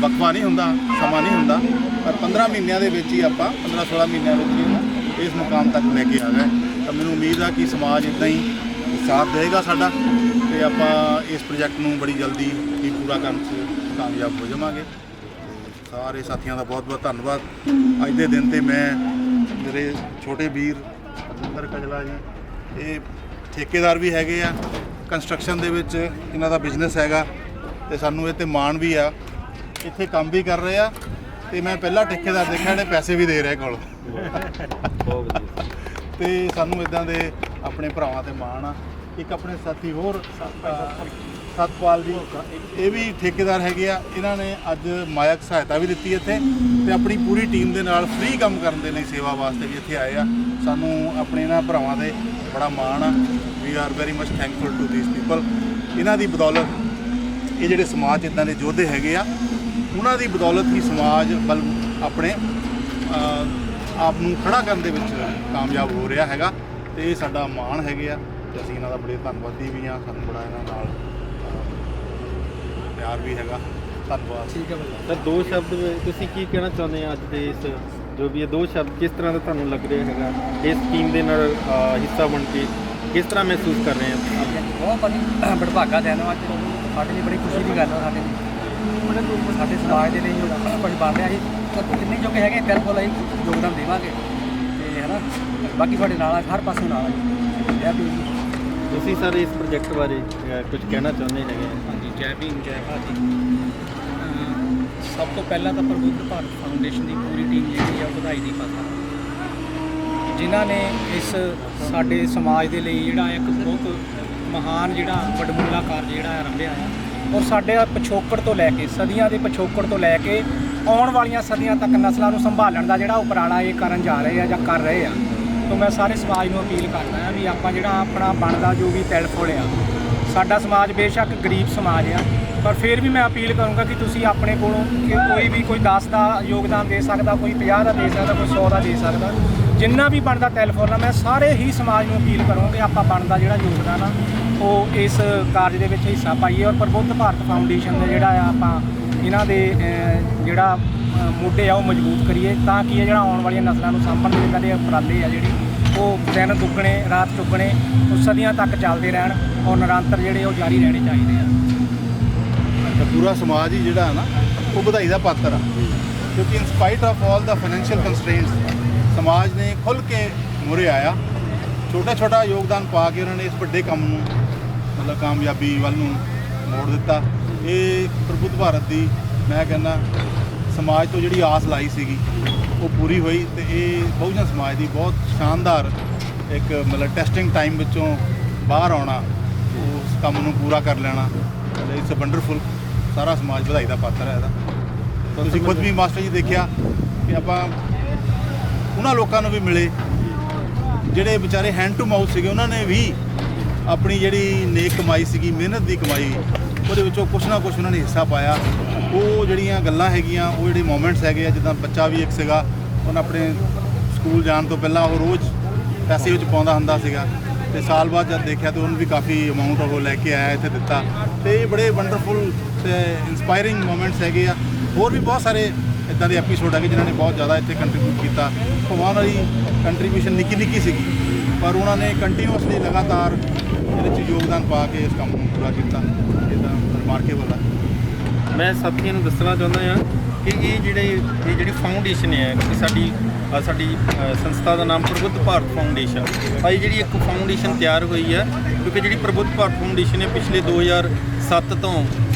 ਵਕਫਾ ਨਹੀਂ ਹੁੰਦਾ, ਸਮਾਂ ਨਹੀਂ ਹੁੰਦਾ। ਪਰ 15 ਮਹੀਨਿਆਂ ਦੇ ਵਿੱਚ ਹੀ ਆਪਾਂ 15 16 ਮਹੀਨਿਆਂ ਵਿੱਚ ਹੀ ਇਹਨੂੰ ਇਸ ਮੁਕਾਮ ਤੱਕ ਲੈ ਕੇ ਆ ਗਏ। ਤਾਂ ਮੈਨੂੰ ਉਮੀਦ ਆ ਕਿ ਸਮਾਜ ਇਦਾਂ ਹੀ ਸਾਥ ਦੇਗਾ ਸਾਡਾ ਤੇ ਆਪਾਂ ਇਸ ਪ੍ਰੋਜੈਕਟ ਨੂੰ ਬੜੀ ਜਲਦੀ ਹੀ ਪੂਰਾ ਕਰਨ 'ਚ ਕਾਮਯਾਬ ਹੋ ਜਾਵਾਂਗੇ। ਤੇ ਸਾਰੇ ਸਾਥੀਆਂ ਦਾ ਬਹੁਤ ਬਹੁਤ ਧੰਨਵਾਦ। ਅੱਜ ਦੇ ਦਿਨ ਤੇ ਮੈਂ ਮੇਰੇ ਛੋਟੇ ਵੀਰ ਅਜਿੰਦਰ ਕਜਲਾ ਜੀ, ਇਹ ਠੇਕੇਦਾਰ ਵੀ ਹੈਗੇ ਆ। ਕੰਸਟਰਕਸ਼ਨ ਦੇ ਵਿੱਚ ਇਹਨਾਂ ਦਾ ਬਿਜ਼ਨਸ ਹੈਗਾ ਤੇ ਸਾਨੂੰ ਇਹ ਤੇ ਮਾਣ ਵੀ ਆ। ਇੱਥੇ ਕੰਮ ਵੀ ਕਰ ਰਹੇ ਆ। ਤੇ ਮੈਂ ਪਹਿਲਾ ਠੇਕੇਦਾਰ ਦੇਖਿਆ ਇਹਨੇ ਪੈਸੇ ਵੀ ਦੇ ਰਿਹਾ ਕੋਲ। ਤੇ ਸਾਨੂੰ ਇਦਾਂ ਦੇ ਆਪਣੇ ਭਰਾਵਾਂ ਤੇ ਮਾਣ ਆ। ਇੱਕ ਆਪਣੇ ਸਾਥੀ ਹੋਰ ਸਤਪਾਲ ਜੀ ਇਹ ਵੀ ਠੇਕੇਦਾਰ ਹੈਗੇ ਆ। ਇਹਨਾਂ ਨੇ ਅੱਜ ਮਾਇਕ ਸਹਾਇਤਾ ਵੀ ਦਿੱਤੀ ਇੱਥੇ ਤੇ ਆਪਣੀ ਪੂਰੀ ਟੀਮ ਦੇ ਨਾਲ ਫ੍ਰੀ ਕੰਮ ਕਰਨ ਦੇ ਲਈ ਸੇਵਾ ਵਾਸਤੇ ਵੀ ਇੱਥੇ ਆਏ ਆ। ਸਾਨੂੰ ਆਪਣੇ ਇਹਨਾਂ ਭਰਾਵਾਂ ਦੇ ਬੜਾ ਮਾਣ ਆ। We are very much thankful to these people ਇਹਨਾਂ ਦੀ ਬਦੌਲਤ ਇਹ ਜਿਹੜੇ ਸਮਾਜ ਇਦਾਂ ਦੇ ਯੋਧੇ ਹੈਗੇ ਆ ਉਹਨਾਂ ਦੀ ਬਦੌਲਤ ਹੀ ਸਮਾਜ ਬਲ ਆਪਣੇ ਆਪ ਨੂੰ ਖੜਾ ਕਰਨ ਦੇ ਵਿੱਚ ਕਾਮਯਾਬ ਹੋ ਰਿਹਾ ਹੈਗਾ ਤੇ ਇਹ ਸਾਡਾ ਮਾਣ ਹੈਗੇ ਆ ਤੇ ਅਸੀਂ ਇਹਨਾਂ ਦਾ ਬੜੇ ਧੰਨਵਾਦੀ ਵੀ ਆ ਸਾਨੂੰ ਬੜਾ ਇਹਨਾਂ ਨਾਲ ਪਿਆਰ ਵੀ ਹੈਗਾ। ਧੰਨਵਾਦ। ਤਾਂ ਦੋ ਸ਼ਬਦ ਵਿੱਚ ਤੁਸੀਂ ਕੀ ਕਹਿਣਾ ਚਾਹੁੰਦੇ ਆ ਅੱਜ ਦੇ ਇਸ ਜੋ ਵੀ ਇਹ ਦੋ ਸ਼ਬਦ ਕਿਸ ਤਰ੍ਹਾਂ ਦਾ ਤੁਹਾਨੂੰ ਲੱਗ ਰਿਹਾ ਹੈਗਾ? ਇਸ ਟੀਮ ਦੇ ਨਾਲ ਹਿੱਸਾ ਬਣ ਕੇ ਕਿਸ ਤਰ੍ਹਾਂ ਮਹਿਸੂਸ ਕਰ ਰਹੇ ਆ? ਬਹੁਤ ਬੜੀ ਬੜਭਾਗਾ ਦਿਨ ਆ ਅੱਜ ਸਾਡੇ ਲਈ ਬੜੀ ਖੁਸ਼ੀ ਦੀ ਗੱਲ ਆ ਸਾਡੇ ਲਈ। ਸਾਡੇ ਸਮਾਜ ਦੇ ਲਈ ਜੋ ਕੁਝ ਬਣ ਰਿਹਾ ਸੀ ਤਾਂ ਕਿੰਨੇ ਜੋਗੇ ਹੈਗੇ ਬਿਲਕੁਲ ਅਸੀਂ ਯੋਗਦਾਨ ਦੇਵਾਂਗੇ। ਤੇ ਹਨਾ ਬਾਕੀ ਤੁਹਾਡੇ ਨਾਲ ਆ ਹਰ ਪਾਸੇ ਨਾਲ ਆ। ਜੀ ਜੈ ਭੀਮ ਜੀ। ਤੁਸੀਂ ਸਰ ਇਸ ਪ੍ਰੋਜੈਕਟ ਬਾਰੇ ਅਹ, ਕੁਝ ਕਹਿਣਾ ਚਾਹੁੰਦੇ ਹੈਗੇ? ਆ? ਹਾਂਜੀ ਜੈ ਭੀਮ ਜੈ ਭਾਰਤੀ ਅਮ ਸਭ ਤੋਂ ਪਹਿਲਾਂ ਤਾਂ ਪ੍ਰਬੁੱਧ ਭਾਰਤ ਫਾਊਂਡੇਸ਼ਨ ਦੀ ਪੂਰੀ ਟੀਮ ਜਿਹੜੀ ਆ ਉਹ ਵਧਾਈ ਦੀ ਪਾਤਰ ਹੈ ਜਿਨ੍ਹਾਂ ਨੇ ਇਸ ਸਾਡੇ ਸਮਾਜ ਦੇ ਲਈ ਜਿਹੜਾ ਇੱਕ ਬਹੁਤ ਮਹਾਨ ਜਿਹੜਾ ਵਡਮੁੱਲਾ ਕਾਰਜ ਜਿਹੜਾ ਆਰੰਭਿਆ ਆ। ਔਰ ਸਾਡੇ ਪਿਛੋਕੜ ਤੋਂ ਲੈ ਕੇ, ਸਦੀਆਂ ਦੇ ਪਿਛੋਕੜ ਤੋਂ ਲੈ ਕੇ ਆਉਣ ਵਾਲੀਆਂ ਸਦੀਆਂ ਤੱਕ ਨਸਲਾਂ ਨੂੰ ਸੰਭਾਲਣ ਦਾ ਜਿਹੜਾ ਉਪਰਾਲਾ ਇਹ ਕਰਨ ਜਾ ਰਹੇ ਆ ਜਾਂ ਕਰ ਰਹੇ ਆ। ਤੋਂ ਮੈਂ ਸਾਰੇ ਸਮਾਜ ਨੂੰ ਅਪੀਲ ਕਰਦਾ ਆ ਵੀ ਆਪਾਂ ਜਿਹੜਾ ਆਪਣਾ ਬਣਦਾ ਜੋ ਵੀ ਤਿਲ ਫੁੱਲ ਆ, ਸਾਡਾ ਸਮਾਜ ਬੇਸ਼ੱਕ ਗਰੀਬ ਸਮਾਜ ਆ, ਪਰ ਫਿਰ ਵੀ ਮੈਂ ਅਪੀਲ ਕਰੂੰਗਾ ਕਿ ਤੁਸੀਂ ਆਪਣੇ ਕੋਲੋਂ ਕਿ ਕੋਈ ਵੀ ਕੋਈ 10 ਦਾ ਯੋਗਦਾਨ ਦੇ ਸਕਦਾ, ਕੋਈ 50 ਦਾ ਦੇ ਸਕਦਾ, ਕੋਈ 100 ਦਾ ਦੇ ਸਕਦਾ, ਜਿੰਨਾ ਵੀ ਬਣਦਾ ਟੈਲੀਫੋਨ ਆ, ਮੈਂ ਸਾਰੇ ਹੀ ਸਮਾਜ ਨੂੰ ਅਪੀਲ ਕਰੂੰਗਾ ਆਪਾਂ ਬਣਦਾ ਜਿਹੜਾ ਯੋਗਦਾਨ ਆ ਉਹ ਇਸ ਕਾਰਜ ਦੇ ਵਿੱਚ ਹਿੱਸਾ ਪਾਈਏ ਔਰ ਪ੍ਰਬੁੱਧ ਭਾਰਤ ਫਾਊਂਡੇਸ਼ਨ ਦੇ ਜਿਹੜਾ ਆ ਆਪਾਂ ਇਹਨਾਂ ਦੇ ਜਿਹੜਾ ਮੋਢੇ ਆ ਉਹ ਮਜ਼ਬੂਤ ਕਰੀਏ ਤਾਂ ਕਿ ਇਹ ਜਿਹੜਾ ਆਉਣ ਵਾਲੀਆਂ ਨਸਲਾਂ ਨੂੰ ਸਾਂਭਣ ਦੇ ਇਹਨਾਂ ਦੇ ਉਪਰਾਲੇ ਆ ਜਿਹੜੀ ਉਹ ਦਿਨ ਦੁੱਗਣੇ ਰਾਤ ਚੁੱਗਣੇ ਉਹ ਸਦੀਆਂ ਤੱਕ ਚੱਲਦੇ ਰਹਿਣ ਔਰ ਨਿਰੰਤਰ ਜਿਹੜੇ ਉਹ ਜਾਰੀ ਰਹਿਣੇ ਚਾਹੀਦੇ ਆ। ਪੂਰਾ ਸਮਾਜ ਹੀ ਜਿਹੜਾ ਹੈ ਨਾ, ਉਹ ਵਧਾਈ ਦਾ ਪਾਤਰ ਆ। ਕਿਉਂਕਿ ਇਨਸਪਾਈਟ ਆਫ ਆਲ ਦਾ ਫਾਈਨੈਂਸ਼ੀਅਲ ਕੰਸਟ੍ਰੇਨਟਸ ਸਮਾਜ ਨੇ ਖੁੱਲ ਕੇ ਮੁਰੇ ਆਇਆ ਛੋਟਾ ਛੋਟਾ ਯੋਗਦਾਨ ਪਾ ਕੇ ਉਹਨਾਂ ਨੇ ਇਸ ਵੱਡੇ ਕੰਮ ਨੂੰ ਮਤਲਬ ਕਾਮਯਾਬੀ ਵੱਲ ਨੂੰ ਮੋੜ ਦਿੱਤਾ। ਇਹ ਪ੍ਰਬੁੱਧ ਭਾਰਤ ਦੀ ਮੈਂ ਕਹਿੰਦਾ ਸਮਾਜ ਤੋਂ ਜਿਹੜੀ ਆਸ ਲਾਈ ਸੀਗੀ, ਉਹ ਪੂਰੀ ਹੋਈ ਤੇ ਇਹ ਬਹੁਜਨ ਸਮਾਜ ਦੀ ਬਹੁਤ ਸ਼ਾਨਦਾਰ ਇੱਕ ਮਤਲਬ ਟੈਸਟਿੰਗ ਟਾਈਮ ਵਿੱਚੋਂ ਬਾਹਰ ਆਉਣਾ, ਉਸ ਕੰਮ ਨੂੰ ਪੂਰਾ ਕਰ ਲੈਣਾ ਇਟਸ ਅ ਵੰਡਰਫੁਲ ਸਾਰਾ ਸਮਾਜ ਵਧਾਈ ਦਾ ਪਾਤਰ ਹੈ ਇਹਦਾ। ਤੁਸੀਂ ਖੁਦ ਵੀ ਮਾਸਟਰ ਜੀ ਦੇਖਿਆ ਕਿ ਆਪਾਂ ਉਹਨਾਂ ਲੋਕਾਂ ਨੂੰ ਵੀ ਮਿਲੇ, ਜਿਹੜੇ ਵਿਚਾਰੇ ਹੈਂਡ ਟੂ ਮਾਊਥ ਸੀਗੇ, ਉਹਨਾਂ ਨੇ ਵੀ ਆਪਣੀ ਜਿਹੜੀ ਨੇਕ ਕਮਾਈ ਸੀਗੀ, ਮਿਹਨਤ ਦੀ ਕਮਾਈ, ਉਹਦੇ ਵਿੱਚੋਂ ਕੁਛ ਨਾ ਕੁਛ ਉਹਨਾਂ ਨੇ ਹਿੱਸਾ ਪਾਇਆ। ਉਹ ਜਿਹੜੀਆਂ ਗੱਲਾਂ ਹੈਗੀਆਂ, ਉਹ ਜਿਹੜੇ ਮੂਮੈਂਟਸ ਹੈਗੇ ਆ, ਜਿੱਦਾਂ ਬੱਚਾ ਵੀ ਇੱਕ ਸੀਗਾ, ਉਹਨਾਂ ਆਪਣੇ ਸਕੂਲ ਜਾਣ ਤੋਂ ਪਹਿਲਾਂ ਉਹ ਰੋਜ਼ ਪੈਸੇ ਵਿੱਚ ਪਾਉਂਦਾ ਹੁੰਦਾ ਸੀਗਾ। ਤੇ ਸਾਲ ਬਾਅਦ ਜਦ ਦੇਖਿਆ ਤੇ ਉਹਨੂੰ ਵੀ ਕਾਫੀ ਅਮਾਉਂਟ ਉਹ ਲੈ ਕੇ ਆਇਆ, ਇੱਥੇ ਦਿੱਤਾ। ਤੇ ਇਹ ਬੜੇ ਵੰਡਰਫੁਲ ਤੇ ਇਨਸਪਾਇਰਿੰਗ ਮੂਮੈਂਟਸ ਹੈਗੇ ਆ। ਹੋਰ ਵੀ ਬਹੁਤ ਸਾਰੇ ਇਦਾਂ ਦੇ ਐਪੀਸੋਡ ਹੈਗੇ ਜਿਨ੍ਹਾਂ ਨੇ ਬਹੁਤ ਜ਼ਿਆਦਾ ਇੱਥੇ ਕੰਟਰੀਬਿਊਟ ਕੀਤਾ। ਭਾਵੇਂ ਉਹਨਾਂ ਦੀ ਕੰਟਰੀਬਿਊਸ਼ਨ ਨਿੱਕੀ ਨਿੱਕੀ ਸੀਗੀ, ਪਰ ਉਹਨਾਂ ਨੇ ਕੰਟੀਨਿਊਸਲੀ ਲਗਾਤਾਰ ਇਹਦੇ 'ਚ ਯੋਗਦਾਨ ਪਾ ਕੇ ਇਸ ਕੰਮ ਨੂੰ ਪੂਰਾ ਕੀਤਾ। ਇਹ ਰਿਮਾਰਕੇਬਲ ਆ। ਮੈਂ ਸਾਥੀਆਂ ਨੂੰ ਦੱਸਣਾ ਚਾਹੁੰਦਾ ਹਾਂ ਕਿ ਇਹ ਜਿਹੜੇ, ਇਹ ਜਿਹੜੀ ਫਾਊਂਡੇਸ਼ਨ ਹੈ, ਕਿ ਸਾਡੀ ਸਾਡੀ ਸੰਸਥਾ ਦਾ ਨਾਮ ਪ੍ਰਬੁੱਧ ਭਾਰਤ ਫਾਊਂਡੇਸ਼ਨ ਆ ਇਹ ਜਿਹੜੀ ਇੱਕ ਫਾਊਂਡੇਸ਼ਨ ਤਿਆਰ ਹੋਈ ਹੈ, ਕਿਉਂਕਿ ਜਿਹੜੀ ਪ੍ਰਬੁੱਧ ਭਾਰਤ ਫਾਊਂਡੇਸ਼ਨ ਹੈ, ਪਿਛਲੇ 2007 ਤੋਂ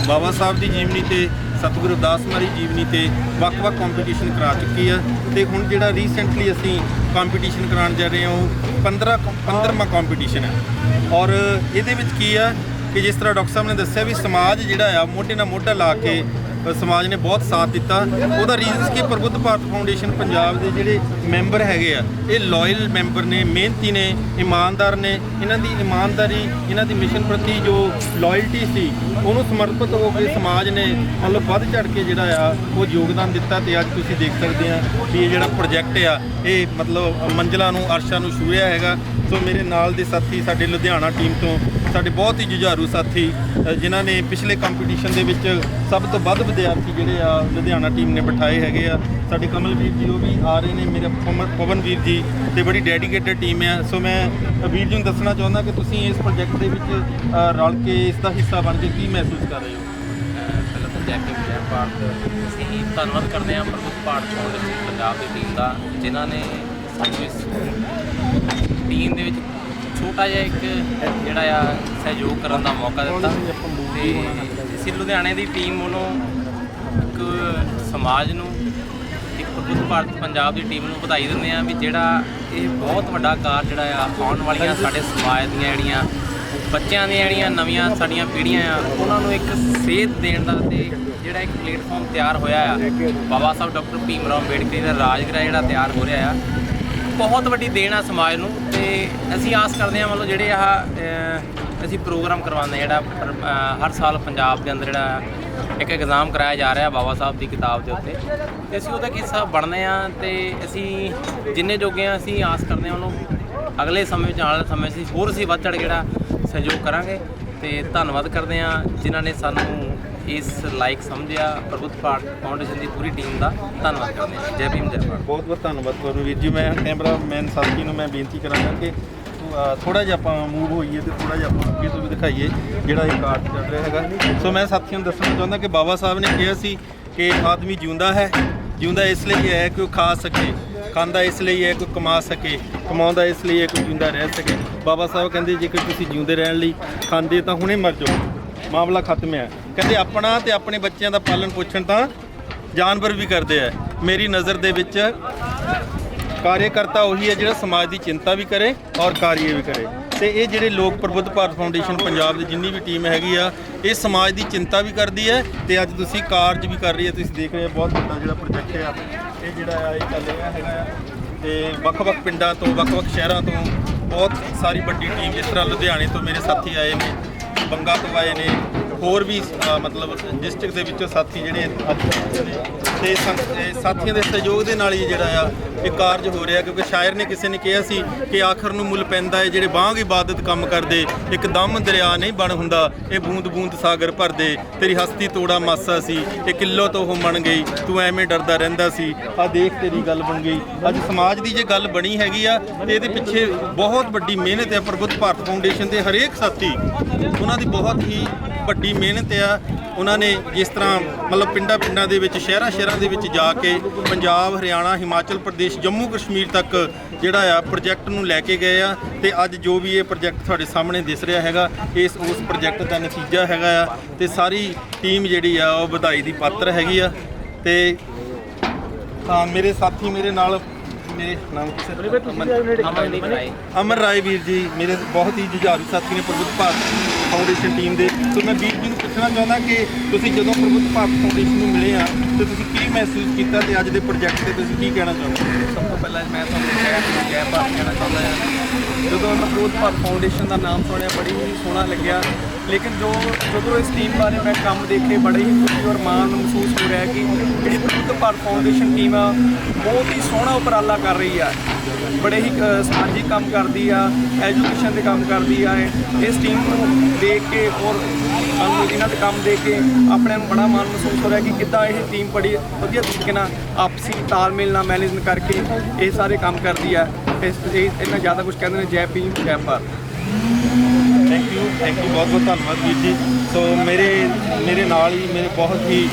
ਬਾਬਾ ਸਾਹਿਬ ਦੀ ਜੀਵਨੀ ਤੇ ਸਤਿਗੁਰੂ ਦਾਸ ਮਾਰੀ ਜੀਵਨੀ ਤੇ ਵੱਖ-ਵੱਖ ਕੰਪੀਟੀਸ਼ਨ ਕਰਾ ਚੁੱਕੀ ਹੈ ਤੇ ਹੁਣ ਜਿਹੜਾ ਰੀਸੈਂਟਲੀ ਅਸੀਂ ਕੰਪੀਟੀਸ਼ਨ ਕਰਾਉਣ ਜਾ ਰਹੇ ਹਾਂ, ਉਹ 15 15ਵਾਂ ਕੰਪੀਟੀਸ਼ਨ ਹੈ ਔਰ ਇਹਦੇ ਵਿੱਚ ਕੀ ਹੈ ਕਿ ਜਿਸ ਤਰ੍ਹਾਂ ਡਾਕਟਰ ਸਾਹਿਬ ਨੇ ਦੱਸਿਆ ਵੀ ਸਮਾਜ ਜਿਹੜਾ ਆ, ਮੋਢੇ ਨਾਲ ਮੋਢਾ ਲਾ ਕੇ ਸਮਾਜ ਨੇ ਬਹੁਤ ਸਾਥ ਦਿੱਤਾ। ਉਹਦਾ ਰੀਜ਼ਨਸ ਕਿ ਪ੍ਰਬੁੱਧ ਭਾਰਤ ਫਾਊਂਡੇਸ਼ਨ ਪੰਜਾਬ ਦੇ ਜਿਹੜੇ ਮੈਂਬਰ ਹੈਗੇ ਆ, ਇਹ ਲਾਇਲ ਮੈਂਬਰ ਨੇ, ਮਿਹਨਤੀ ਨੇ, ਇਮਾਨਦਾਰ ਨੇ। ਇਹਨਾਂ ਦੀ ਇਮਾਨਦਾਰੀ, ਇਹਨਾਂ ਦੀ ਮਿਸ਼ਨ ਪ੍ਰਤੀ ਜੋ ਲਾਇਲਟੀ ਸੀ, ਉਹਨੂੰ ਸਮਰਪਿਤ ਹੋ ਕੇ ਸਮਾਜ ਨੇ ਮਤਲਬ ਵੱਧ ਚੜ ਕੇ ਜਿਹੜਾ ਆ, ਉਹ ਯੋਗਦਾਨ ਦਿੱਤਾ ਤੇ ਅੱਜ ਤੁਸੀਂ ਦੇਖ ਸਕਦੇ ਆ ਵੀ ਇਹ ਜਿਹੜਾ ਪ੍ਰੋਜੈਕਟ ਆ, ਇਹ ਮਤਲਬ ਮੰਜ਼ਲਾਂ ਨੂੰ, ਅਰਸ਼ਾਂ ਨੂੰ ਛੂਹਿਆ ਹੈਗਾ। ਸੋ ਮੇਰੇ ਨਾਲ ਦੇ ਸਾਥੀ, ਸਾਡੇ ਲੁਧਿਆਣਾ ਟੀਮ ਤੋਂ, ਸਾਡੇ ਬਹੁਤ ਹੀ ਜੁਝਾਰੂ ਸਾਥੀ ਜਿਨ੍ਹਾਂ ਨੇ ਪਿਛਲੇ ਕੰਪੀਟੀਸ਼ਨ ਦੇ ਵਿੱਚ ਸਭ ਤੋਂ ਵੱਧ ਵਿਦਿਆਰਥੀ ਜਿਹੜੇ ਆ ਲੁਧਿਆਣਾ ਟੀਮ ਨੇ ਬਿਠਾਏ ਹੈਗੇ ਆ। ਸਾਡੇ ਕਮਲਵੀਰ ਜੀ, ਉਹ ਵੀ ਆ ਰਹੇ ਨੇ। ਮੇਰੇ ਪਵਨ- ਪਵਨਵੀਰ ਜੀ ਤੇ ਬੜੀ ਡੈਡੀਕੇਟਡ ਟੀਮ ਆ। ਸੋ ਮੈਂ ਵੀਰ ਜੀ ਨੂੰ ਦੱਸਣਾ ਚਾਹੁੰਦਾ ਕਿ ਤੁਸੀਂ ਇਸ ਪ੍ਰੋਜੈਕਟ ਦੇ ਵਿੱਚ ਰਲ ਕੇ ਇਸ ਦਾ ਹਿੱਸਾ ਬਣ ਕੇ ਕੀ ਮਹਿਸੂਸ ਕਰ ਰਹੇ ਹੋ? ਪਹਿਲਾਂ ਤਾਂ ਜੈ ਭੀਮ ਜੈ ਭਾਰਤ ਅਸੀਂ ਧੰਨਵਾਦ ਕਰਦੇ ਹਾਂ ਪ੍ਰਭੂ ਭਾਰਤ ਫਾਊਂਡੇਸ਼ਨ ਪੰਜਾਬ ਦੀ ਟੀਮ ਦਾ, ਜਿਨ੍ਹਾਂ ਨੇ ਸਾਨੂੰ ਇਸ ਟੀਮ ਦੇ ਵਿੱਚ ਛੋਟਾ ਜਿਹਾ ਇੱਕ ਜਿਹੜਾ ਆ ਸਹਿਯੋਗ ਕਰਨ ਦਾ ਮੌਕਾ ਦਿੱਤਾ। ਤੇ ਅਸੀਂ ਲੁਧਿਆਣੇ ਦੀ ਟੀਮ ਵੱਲੋਂ ਇੱਕ ਸਮਾਜ ਨੂੰ, ਇੱਕ ਪ੍ਰਬੁੱਧ ਭਾਰਤ ਪੰਜਾਬ ਦੀ ਟੀਮ ਨੂੰ ਵਧਾਈ ਦਿੰਦੇ ਆ ਵੀ ਜਿਹੜਾ ਇਹ ਬਹੁਤ ਵੱਡਾ ਕਾਰਜ ਜਿਹੜਾ ਆ, ਆਉਣ ਵਾਲੀਆਂ ਸਾਡੇ ਸਮਾਜ ਦੀਆਂ ਜਿਹੜੀਆਂ ਬੱਚਿਆਂ ਦੀਆਂ ਜਿਹੜੀਆਂ ਨਵੀਆਂ ਸਾਡੀਆਂ ਪੀੜ੍ਹੀਆਂ ਆ, ਉਹਨਾਂ ਨੂੰ ਇੱਕ ਸੇਧ ਦੇਣ ਦਾ ਤੇ ਜਿਹੜਾ ਇੱਕ ਪਲੇਟਫਾਰਮ ਤਿਆਰ ਹੋਇਆ ਆ, ਬਾਬਾ ਸਾਹਿਬ ਡਾਕਟਰ ਭੀਮ ਰਾਓ ਅੰਬੇਡਕਰ ਦਾ ਰਾਜਗ੍ਰਹਿ ਜਿਹੜਾ ਤਿਆਰ ਹੋ ਰਿਹਾ ਆ, ਬਹੁਤ ਵੱਡੀ ਦੇਣ ਆ ਸਮਾਜ ਨੂੰ ਤੇ ਅਸੀਂ ਆਸ ਕਰਦੇ ਹਾਂ ਮਤਲਬ ਜਿਹੜੇ ਆ ਅਸੀਂ ਪ੍ਰੋਗਰਾਮ ਕਰਵਾਉਂਦੇ ਜਿਹੜਾ ਪਰ- ਅਹ, ਹਰ ਸਾਲ ਪੰਜਾਬ ਦੇ ਅੰਦਰ ਜਿਹੜਾ ਇੱਕ ਐਗਜ਼ਾਮ ਕਰਾਇਆ ਜਾ ਰਿਹਾ ਬਾਬਾ ਸਾਹਿਬ ਦੀ ਕਿਤਾਬ ਦੇ ਉੱਤੇ। ਤੇ ਅਸੀਂ ਉਹਦਾ ਹਿੱਸਾ ਬਣਦੇ ਆ ਤੇ ਅਸੀਂ ਜਿੰਨੇ ਜੋਗੇ ਆ ਅਸੀਂ ਆਸ ਕਰਦੇ ਹਾਂ ਉਹਨੂੰ ਅਗਲੇ ਸਮੇਂ ਵਿੱਚ ਆਉਣ ਵਾਲੇ ਸਮੇਂ 'ਚ ਅਸੀਂ ਹੋਰ ਅਸੀਂ ਵੱਧ ਚੜ ਜਿਹੜਾ ਸਹਿਯੋਗ ਕਰਾਂਗੇ। ਤੇ ਧੰਨਵਾਦ ਕਰਦੇ ਆ ਜਿਨ੍ਹਾਂ ਨੇ ਸਾਨੂੰ ਇਸ ਲਾਇਕ ਸਮਝਿਆ ਪ੍ਰਬੁੱਧ ਪਾਠ ਫਾਊਂਡੇਸ਼ਨ ਦੀ ਪੂਰੀ ਟੀਮ ਦਾ। ਧੰਨਵਾਦ ਕਰਦੇ ਹਾਂ। ਜੈ ਭੀਮ ਜੈ ਭਾਰਤ। ਬਹੁਤ ਬਹੁਤ ਧੰਨਵਾਦ ਤੁਹਾਨੂੰ ਵੀਰ ਜੀ। ਮੈਂ ਕੈਮਰਾਮੈਨ ਸਾਥੀ ਨੂੰ ਮੈਂ ਬੇਨਤੀ ਕਰਾਂਗਾ ਕਿ ਥੋੜਾ ਜਿਹਾ ਆਪਾਂ ਮੂਵ ਹੋਈਏ ਤੇ ਥੋੜਾ ਜਿਹਾ ਆਪਾਂ ਅੱਗੇ ਤੋਂ ਵੀ ਦਿਖਾਈਏ ਜਿਹੜਾ ਇਹ ਕਾਰਡ ਚੱਲ ਰਿਹਾ ਹੈਗਾ। ਸੋ ਮੈਂ ਸਾਥੀਆਂ ਨੂੰ ਦੱਸਣਾ ਚਾਹੁੰਦਾ ਕਿ ਬਾਬਾ ਸਾਹਿਬ ਨੇ ਕਿਹਾ ਸੀ ਕਿ ਆਦਮੀ ਜਿਉਂਦਾ ਹੈ, ਜਿਉਂਦਾ ਇਸ ਲਈ ਹੈ ਕਿ ਉਹ ਖਾ ਸਕੇ, ਖਾਂਦਾ ਇਸ ਲਈ ਹੈ ਕੋਈ ਕਮਾ ਸਕੇ, ਕਮਾਉਂਦਾ ਇਸ ਲਈ ਹੈ ਕੋਈ ਜਿਉਂਦਾ ਰਹਿ ਸਕੇ। ਬਾਬਾ ਸਾਹਿਬ ਕਹਿੰਦੇ, ਜੇਕਰ ਤੁਸੀਂ ਜਿਉਂਦੇ ਰਹਿਣ ਲਈ ਖਾਂਦੇ ਤਾਂ ਹੁਣੇ ਮਰ ਜਾਓ। ਮਾਮਲਾ ਖਤਮ ਹੈ। ਕਹਿੰਦੇ, ਆਪਣਾ ਤੇ ਆਪਣੇ ਬੱਚਿਆਂ ਦਾ ਪਾਲਣ ਪੋਸ਼ਣ ਤਾਂ ਜਾਨਵਰ ਵੀ ਕਰਦੇ ਆ। ਮੇਰੀ ਨਜ਼ਰ ਦੇ ਵਿੱਚ ਕਾਰਜਕਰਤਾ ਉਹੀ ਹੈ ਜਿਹੜਾ ਸਮਾਜ ਦੀ ਚਿੰਤਾ ਵੀ ਕਰੇ ਔਰ ਕਾਰਜ ਵੀ ਕਰੇ ਤੇ ਇਹ ਜਿਹੜੇ ਲੋਕ ਪ੍ਰਬੁੱਧ ਭਾਰਤ ਫਾਊਂਡੇਸ਼ਨ ਪੰਜਾਬ ਦੀ ਜਿੰਨੀ ਵੀ ਟੀਮ ਹੈਗੀ ਆ ਇਹ ਸਮਾਜ ਦੀ ਚਿੰਤਾ ਵੀ ਕਰਦੀ ਹੈ ਤੇ ਅੱਜ ਤੁਸੀਂ ਕਾਰਜ ਵੀ ਕਰ ਰਹੀ ਹੈ ਤੁਸੀਂ ਦੇਖ ਰਹੇ ਹੋ ਬਹੁਤ ਵੱਡਾ ਜਿਹੜਾ ਪ੍ਰੋਜੈਕਟ ਆ ਇਹ ਜਿਹੜਾ ਆ ਇਹ ਚੱਲ ਰਿਹਾ ਹੈਗਾ ਆ ਤੇ ਵੱਖ-ਵੱਖ ਪਿੰਡਾਂ ਤੋਂ ਵੱਖ-ਵੱਖ ਸ਼ਹਿਰਾਂ ਤੋਂ ਬਹੁਤ ਸਾਰੀ ਵੱਡੀ ਟੀਮ ਜਿਸ ਤਰ੍ਹਾਂ ਲੁਧਿਆਣੇ ਤੋਂ ਮੇਰੇ ਸਾਥੀ ਆਏ ਨੇ ਬੰਗਾ ਤੋਂ ਆਏ ਨੇ ਹੋਰ ਵੀ ਅ, ਮਤਲਬ ਡਿਸਟ੍ਰਿਕਟ ਦੇ ਵਿੱਚੋਂ ਸਾਥੀ ਜਿਹੜੇ ਅੱਜ ਪਹੁੰਚੇ ਨੇ ਤੇ ਸੰ- ਇਹ ਸਾਥੀਆਂ ਦੇ ਸਹਿਯੋਗ ਦੇ ਨਾਲ ਹੀ ਜਿਹੜਾ ਆ ਇਹ ਕਾਰਜ ਹੋ ਰਿਹਾ ਕਿਉਂਕਿ ਸ਼ਾਇਰ ਨੇ ਕਿਸੇ ਨੇ ਕਿਹਾ ਸੀ ਕਿ ਆਖਰ ਨੂੰ ਮੁੱਲ ਪੈਂਦਾ ਹੈ ਜਿਹੜੇ ਬਾਂਗ ਇਬਾਦਤ ਕੰਮ ਕਰਦੇ ਇੱਕ ਦਮ ਦਰਿਆ ਨਹੀਂ ਬਣ ਹੁੰਦਾ ਇਹ ਬੂੰਦ ਬੂੰਦ ਸਾਗਰ ਭਰਦੇ ਤੇਰੀ ਹਸਤੀ ਤੋੜਾ ਮਾਸਾ ਸੀ ਇਹ ਕਿੱਲੋ ਤੋਂ ਉਹ ਮਣ ਗਈ ਤੂੰ ਐਵੇਂ ਡਰਦਾ ਰਹਿੰਦਾ ਸੀ ਆ ਦੇਖ ਤੇਰੀ ਗੱਲ ਬਣ ਗਈ। ਅੱਜ ਸਮਾਜ ਦੀ ਜੇ ਗੱਲ ਬਣੀ ਹੈਗੀ ਆ ਤੇ ਇਹਦੇ ਪਿੱਛੇ ਬਹੁਤ ਵੱਡੀ ਮਿਹਨਤ ਹੈ ਪ੍ਰਬੁੱਧ ਭਾਰਤ ਫਾਊਂਡੇਸ਼ਨ ਦੇ ਹਰੇਕ ਸਾਥੀ ਉਹਨਾਂ ਦੀ ਬਹੁਤ ਹੀ ਵੱਡੀ ਮਿਹਨਤ ਆ। ਉਹਨਾਂ ਨੇ ਜਿਸ ਤਰ੍ਹਾਂ ਮਤਲਬ ਪਿੰਡਾਂ ਪਿੰਡਾਂ ਦੇ ਵਿੱਚ ਸ਼ਹਿਰਾਂ ਸ਼ਹਿਰਾਂ ਦੇ ਵਿੱਚ ਜਾ ਕੇ ਪੰਜਾਬ ਹਰਿਆਣਾ ਹਿਮਾਚਲ ਪ੍ਰਦੇਸ਼ ਜੰਮੂ ਕਸ਼ਮੀਰ ਤੱਕ ਜਿਹੜਾ ਆ ਪ੍ਰੋਜੈਕਟ ਨੂੰ ਲੈ ਕੇ ਗਏ ਆ ਤੇ ਅੱਜ ਜੋ ਵੀ ਇਹ ਪ੍ਰੋਜੈਕਟ ਤੁਹਾਡੇ ਸਾਹਮਣੇ ਦਿਸ ਰਿਹਾ ਹੈਗਾ ਇਸ ਉਸ ਪ੍ਰੋਜੈਕਟ ਦਾ ਨਤੀਜਾ ਹੈਗਾ ਆ ਤੇ ਸਾਰੀ ਟੀਮ ਜਿਹੜੀ ਆ ਉਹ ਵਧਾਈ ਦੀ ਪਾਤਰ ਹੈਗੀ ਆ ਤੇ ਹਾਂ ਮੇਰੇ ਸਾਥੀ ਮੇਰੇ ਨਾਲ ਮੇਰੇ ਨਾਮ ਕੀ ਸਰ? ਅਮਨਦੀਪ ਰਾਏ। ਅਮਰ ਰਾਏ ਵੀਰ ਜੀ ਮੇਰੇ ਬਹੁਤ ਹੀ ਜੁਝਾਰੂ ਸਾਥੀ ਨੇ ਪ੍ਰਬੁੱਧ ਭਾਰਤ ਫਾਊਂਡੇਸ਼ਨ ਟੀਮ ਦੇ ਸੋ ਮੈਂ ਵੀਰ ਜੀ ਨੂੰ ਪੁੱਛਣਾ ਚਾਹੁੰਦਾ ਕਿ ਤੁਸੀਂ ਜਦੋਂ ਪ੍ਰਬੁੱਧ ਭਾਰਤ ਫਾਊਂਡੇਸ਼ਨ ਨੂੰ ਮਿਲੇ ਆ, ਤੇ ਤੁਸੀਂ ਕੀ ਮਹਿਸੂਸ ਕੀਤਾ ਤੇ ਅੱਜ ਦੇ ਪ੍ਰੋਜੈਕਟ ਤੇ ਤੁਸੀਂ ਕੀ ਕਹਿਣਾ ਚਾਹੁੰਦੇ ਸਭ ਤੋਂ ਪਹਿਲਾਂ ਮੈਂ ਤੁਹਾਨੂੰ ਜੈ ਭੀਮ ਜੈ ਭਾਰਤ ਕਹਿਣਾ ਚਾਹੁੰਦਾ ਹਾਂ ਜਦੋਂ ਮੈਂ ਪ੍ਰਬੋਧ ਭਾਰਤ ਫਾਊਂਡੇਸ਼ਨ ਦਾ ਨਾਮ ਸੁਣਿਆ ਬੜੀ ਹੀ ਸੋਹਣਾ ਲੱਗਿਆ। ਲੇਕਿਨ ਜੋ ਜਦੋਂ ਇਸ ਟੀਮ ਬਾਰੇ ਮੈਂ ਕੰਮ ਦੇਖੇ ਬੜੇ ਹੀ ਖੁਸ਼ੀ ਔਰ ਮਾਣ ਮਹਿਸੂਸ ਹੋ ਰਿਹਾ ਕਿ ਜਿਹੜੀ ਪ੍ਰਬੋਧ ਭਾਰਤ ਫਾਊਂਡੇਸ਼ਨ ਟੀਮ ਆ ਬਹੁਤ ਹੀ ਸੋਹਣਾ ਉਪਰਾਲਾ ਕਰ ਰਹੀ ਆ। ਬੜੇ ਹੀ ਅ, ਸਮਾਜਿਕ ਕੰਮ ਕਰਦੀ ਆ ਐਜੂਕੇਸ਼ਨ ਦੇ ਕੰਮ ਕਰਦੀ ਆ ਇਸ ਟੀਮ ਨੂੰ ਦੇਖ ਕੇ ਔਰ ਸਾਨੂੰ ਇਹਨਾਂ ਦੇ ਕੰਮ ਦੇਖ ਕੇ ਆਪਣੇ ਨੂੰ ਬੜਾ ਮਾਣ ਮਹਿਸੂਸ ਹੋ ਰਿਹਾ ਕਿ ਕਿੱਦਾਂ ਇਹ ਟੀਮ ਬੜੀ ਵਧੀਆ ਤਰੀਕੇ ਨਾਲ ਆਪਸੀ ਤਾਲਮੇਲ ਨਾਲ ਮੈਨੇਜਮੈਂਟ ਕਰਕੇ ਇਹ ਸਾਰੇ ਕੰਮ ਕਰਦੀ ਆ। ਇਸ ਇਹ ਇਹਨਾਂ ਜ਼ਿਆਦਾ ਕੁਝ ਕਹਿੰਦੇ ਨੇ ਜੈ ਭੀਮ, ਜੈ Bharat. Thank you thank you ਬਹੁਤ ਬਹੁਤ ਧੰਨਵਾਦ ਵੀਰ ਜੀ। ਸੋ ਮੇਰੇ ਮੇਰੇ ਨਾਲ ਹੀ ਮੇਰੇ ਬਹੁਤ ਹੀ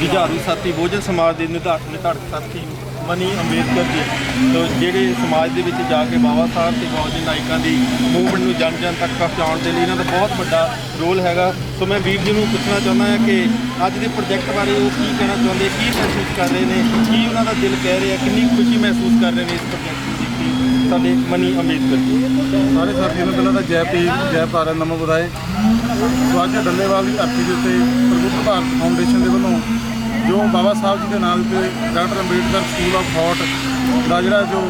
ਜੁਝਾਰੂ ਸਾਥੀ, ਬਹੁਜਨ ਸਮਾਜ ਦੇ ਨਿਰਧਾਰਕ ਨਿਰਧਾਰਕ ਸਾਥੀ ਮਨੀ ਅੰਬੇਦਕਰ ਜੀ। ਸੋ ਜਿਹੜੇ ਸਮਾਜ ਦੇ ਵਿੱਚ ਜਾ ਕੇ ਬਾਬਾ ਸਾਹਿਬ ਤੇ ਬਹੁਜਨ ਨਾਇਕਾਂ ਦੀ ਮੂਵਮੈਂਟ ਨੂੰ ਜਨ ਜਨ ਤੱਕ ਪਹੁੰਚਾਉਣ ਦੇ ਲਈ ਇਹਨਾਂ ਦਾ ਬਹੁਤ ਵੱਡਾ ਰੋਲ ਹੈਗਾ। ਸੋ ਮੈਂ ਵੀਰ ਜੀ ਨੂੰ ਪੁੱਛਣਾ ਚਾਹੁੰਦਾ ਹਾਂ ਕਿ ਅੱਜ ਦੇ ਪ੍ਰੋਜੈਕਟ ਬਾਰੇ ਉਹ ਕੀ ਕਹਿਣਾ ਚਾਹੁੰਦੇ, ਕੀ ਮਹਿਸੂਸ ਕਰ ਰਹੇ ਨੇ, ਕੀ ਉਹਨਾਂ ਦਾ ਦਿਲ ਕਹਿ ਰਿਹਾ, ਕਿੰਨੀ ਖੁਸ਼ੀ ਮਹਿਸੂਸ ਕਰ ਰਹੇ ਨੇ ਇਸ ਪ੍ਰੋਜੈਕਟ ਨੂੰ? ਸਾਡੇ ਮਨੀ ਅੰਬੇਦਕਰ ਜੀ ਸਾਰੇ ਸਾਥੀਆਂ ਨੂੰ ਪਹਿਲਾਂ ਤਾਂ ਜੈ ਪੀ ਜੈ ਭਾਰਤ ਨਮੋ ਬੁਦਾਏ ਸੋ ਅੱਜ ਡੱਲੇਵਾਲ ਦੀ ਧਰਤੀ ਦੇ ਉੱਤੇ ਪ੍ਰਬੁੱਧ ਭਾਰਤ ਫਾਊਂਡੇਸ਼ਨ ਦੇ ਵੱਲੋਂ, ਜੋ ਬਾਬਾ ਸਾਹਿਬ ਜੀ ਦੇ ਨਾਮ ਤੇ doctor Ambedkar School of Thought, ਦਾ ਜਿਹੜਾ ਜੋ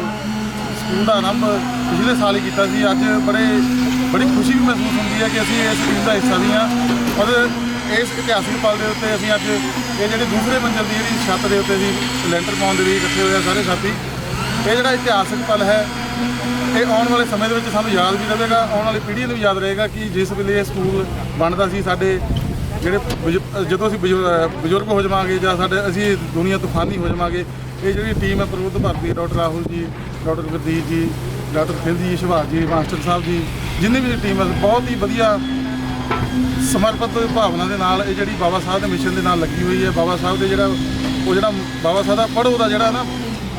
ਸਕੂਲ ਦਾ ਆਰੰਭ ਪਿਛਲੇ ਸਾਲ ਹੀ ਕੀਤਾ ਸੀ, ਅੱਜ ਬੜੇ, ਬੜੀ ਖੁਸ਼ੀ ਵੀ ਮਹਿਸੂਸ ਹੁੰਦੀ ਹੈ ਕਿ ਅਸੀਂ ਇਸ ਟੀਮ ਦਾ ਹਿੱਸਾ ਵੀ ਹਾਂ ਔਰ ਇਸ ਇਤਿਹਾਸਿਕ ਪਲ ਦੇ ਉੱਤੇ ਅਸੀਂ ਅੱਜ ਇਹ ਜਿਹੜੇ ਦੂਸਰੇ ਮੰਜ਼ਲ ਦੀ ਜਿਹੜੀ ਛੱਤ ਦੇ ਉੱਤੇ ਅਸੀਂ ਲੈਂਟਰ ਪਾਉਣ ਦੇ ਲਈ ਇਕੱਠੇ ਹੋਏ ਆ ਸਾਰੇ ਸਾਥੀ। ਇਹ ਜਿਹੜਾ ਇਤਿਹਾਸਕ ਪਲ ਹੈ, ਇਹ ਆਉਣ ਵਾਲੇ ਸਮੇਂ ਦੇ ਵਿੱਚ ਸਾਨੂੰ ਯਾਦ ਵੀ ਰਹੇਗਾ, ਆਉਣ ਵਾਲੀ ਪੀੜ੍ਹੀ ਨੂੰ ਵੀ ਯਾਦ ਰਹੇਗਾ ਕਿ ਜਿਸ ਵੇਲੇ ਇਹ ਸਕੂਲ ਬਣਦਾ ਸੀ, ਸਾਡੇ ਜਿਹੜੇ ਬਜ਼ੁ- ਜਦੋਂ ਅਸੀਂ ਬਜ਼ੁ- ਬਜ਼ੁਰਗ ਹੋ ਜਾਵਾਂਗੇ ਜਾਂ ਸਾਡੇ, ਅਸੀਂ ਦੁਨੀਆ ਤੂਫਾਨੀ ਹੋ ਜਾਵਾਂਗੇ, ਇਹ ਜਿਹੜੀ ਟੀਮ ਹੈ ਪ੍ਰਬੁੱਧ ਭਾਰਤੀ ਡਾਕਟਰ ਰਾਹੁਲ ਜੀ, ਡਾਕਟਰ ਗੁਰਦੀਪ ਜੀ, ਡਾਕਟਰ ਫਿਲ ਜੀ ਸੁਭਾਸ਼ ਜੀ, ਮਾਸਟਰ ਸਾਹਿਬ ਜੀ, ਜਿੰਨੀ ਵੀ ਟੀਮ ਹੈ, ਬਹੁਤ ਹੀ ਵਧੀਆ ਸਮਰਪਿਤ ਭਾਵਨਾ ਦੇ ਨਾਲ ਇਹ ਜਿਹੜੀ ਬਾਬਾ ਸਾਹਿਬ ਦੇ ਮਿਸ਼ਨ ਦੇ ਨਾਲ ਲੱਗੀ ਹੋਈ ਹੈ, ਬਾਬਾ ਸਾਹਿਬ ਦੇ ਜਿਹੜਾ, ਉਹ ਜਿਹੜਾ ਬਾਬਾ ਸਾਹਿਬ ਦਾ ਪੜ੍ਹੋ ਦਾ ਜਿਹੜਾ ਨਾ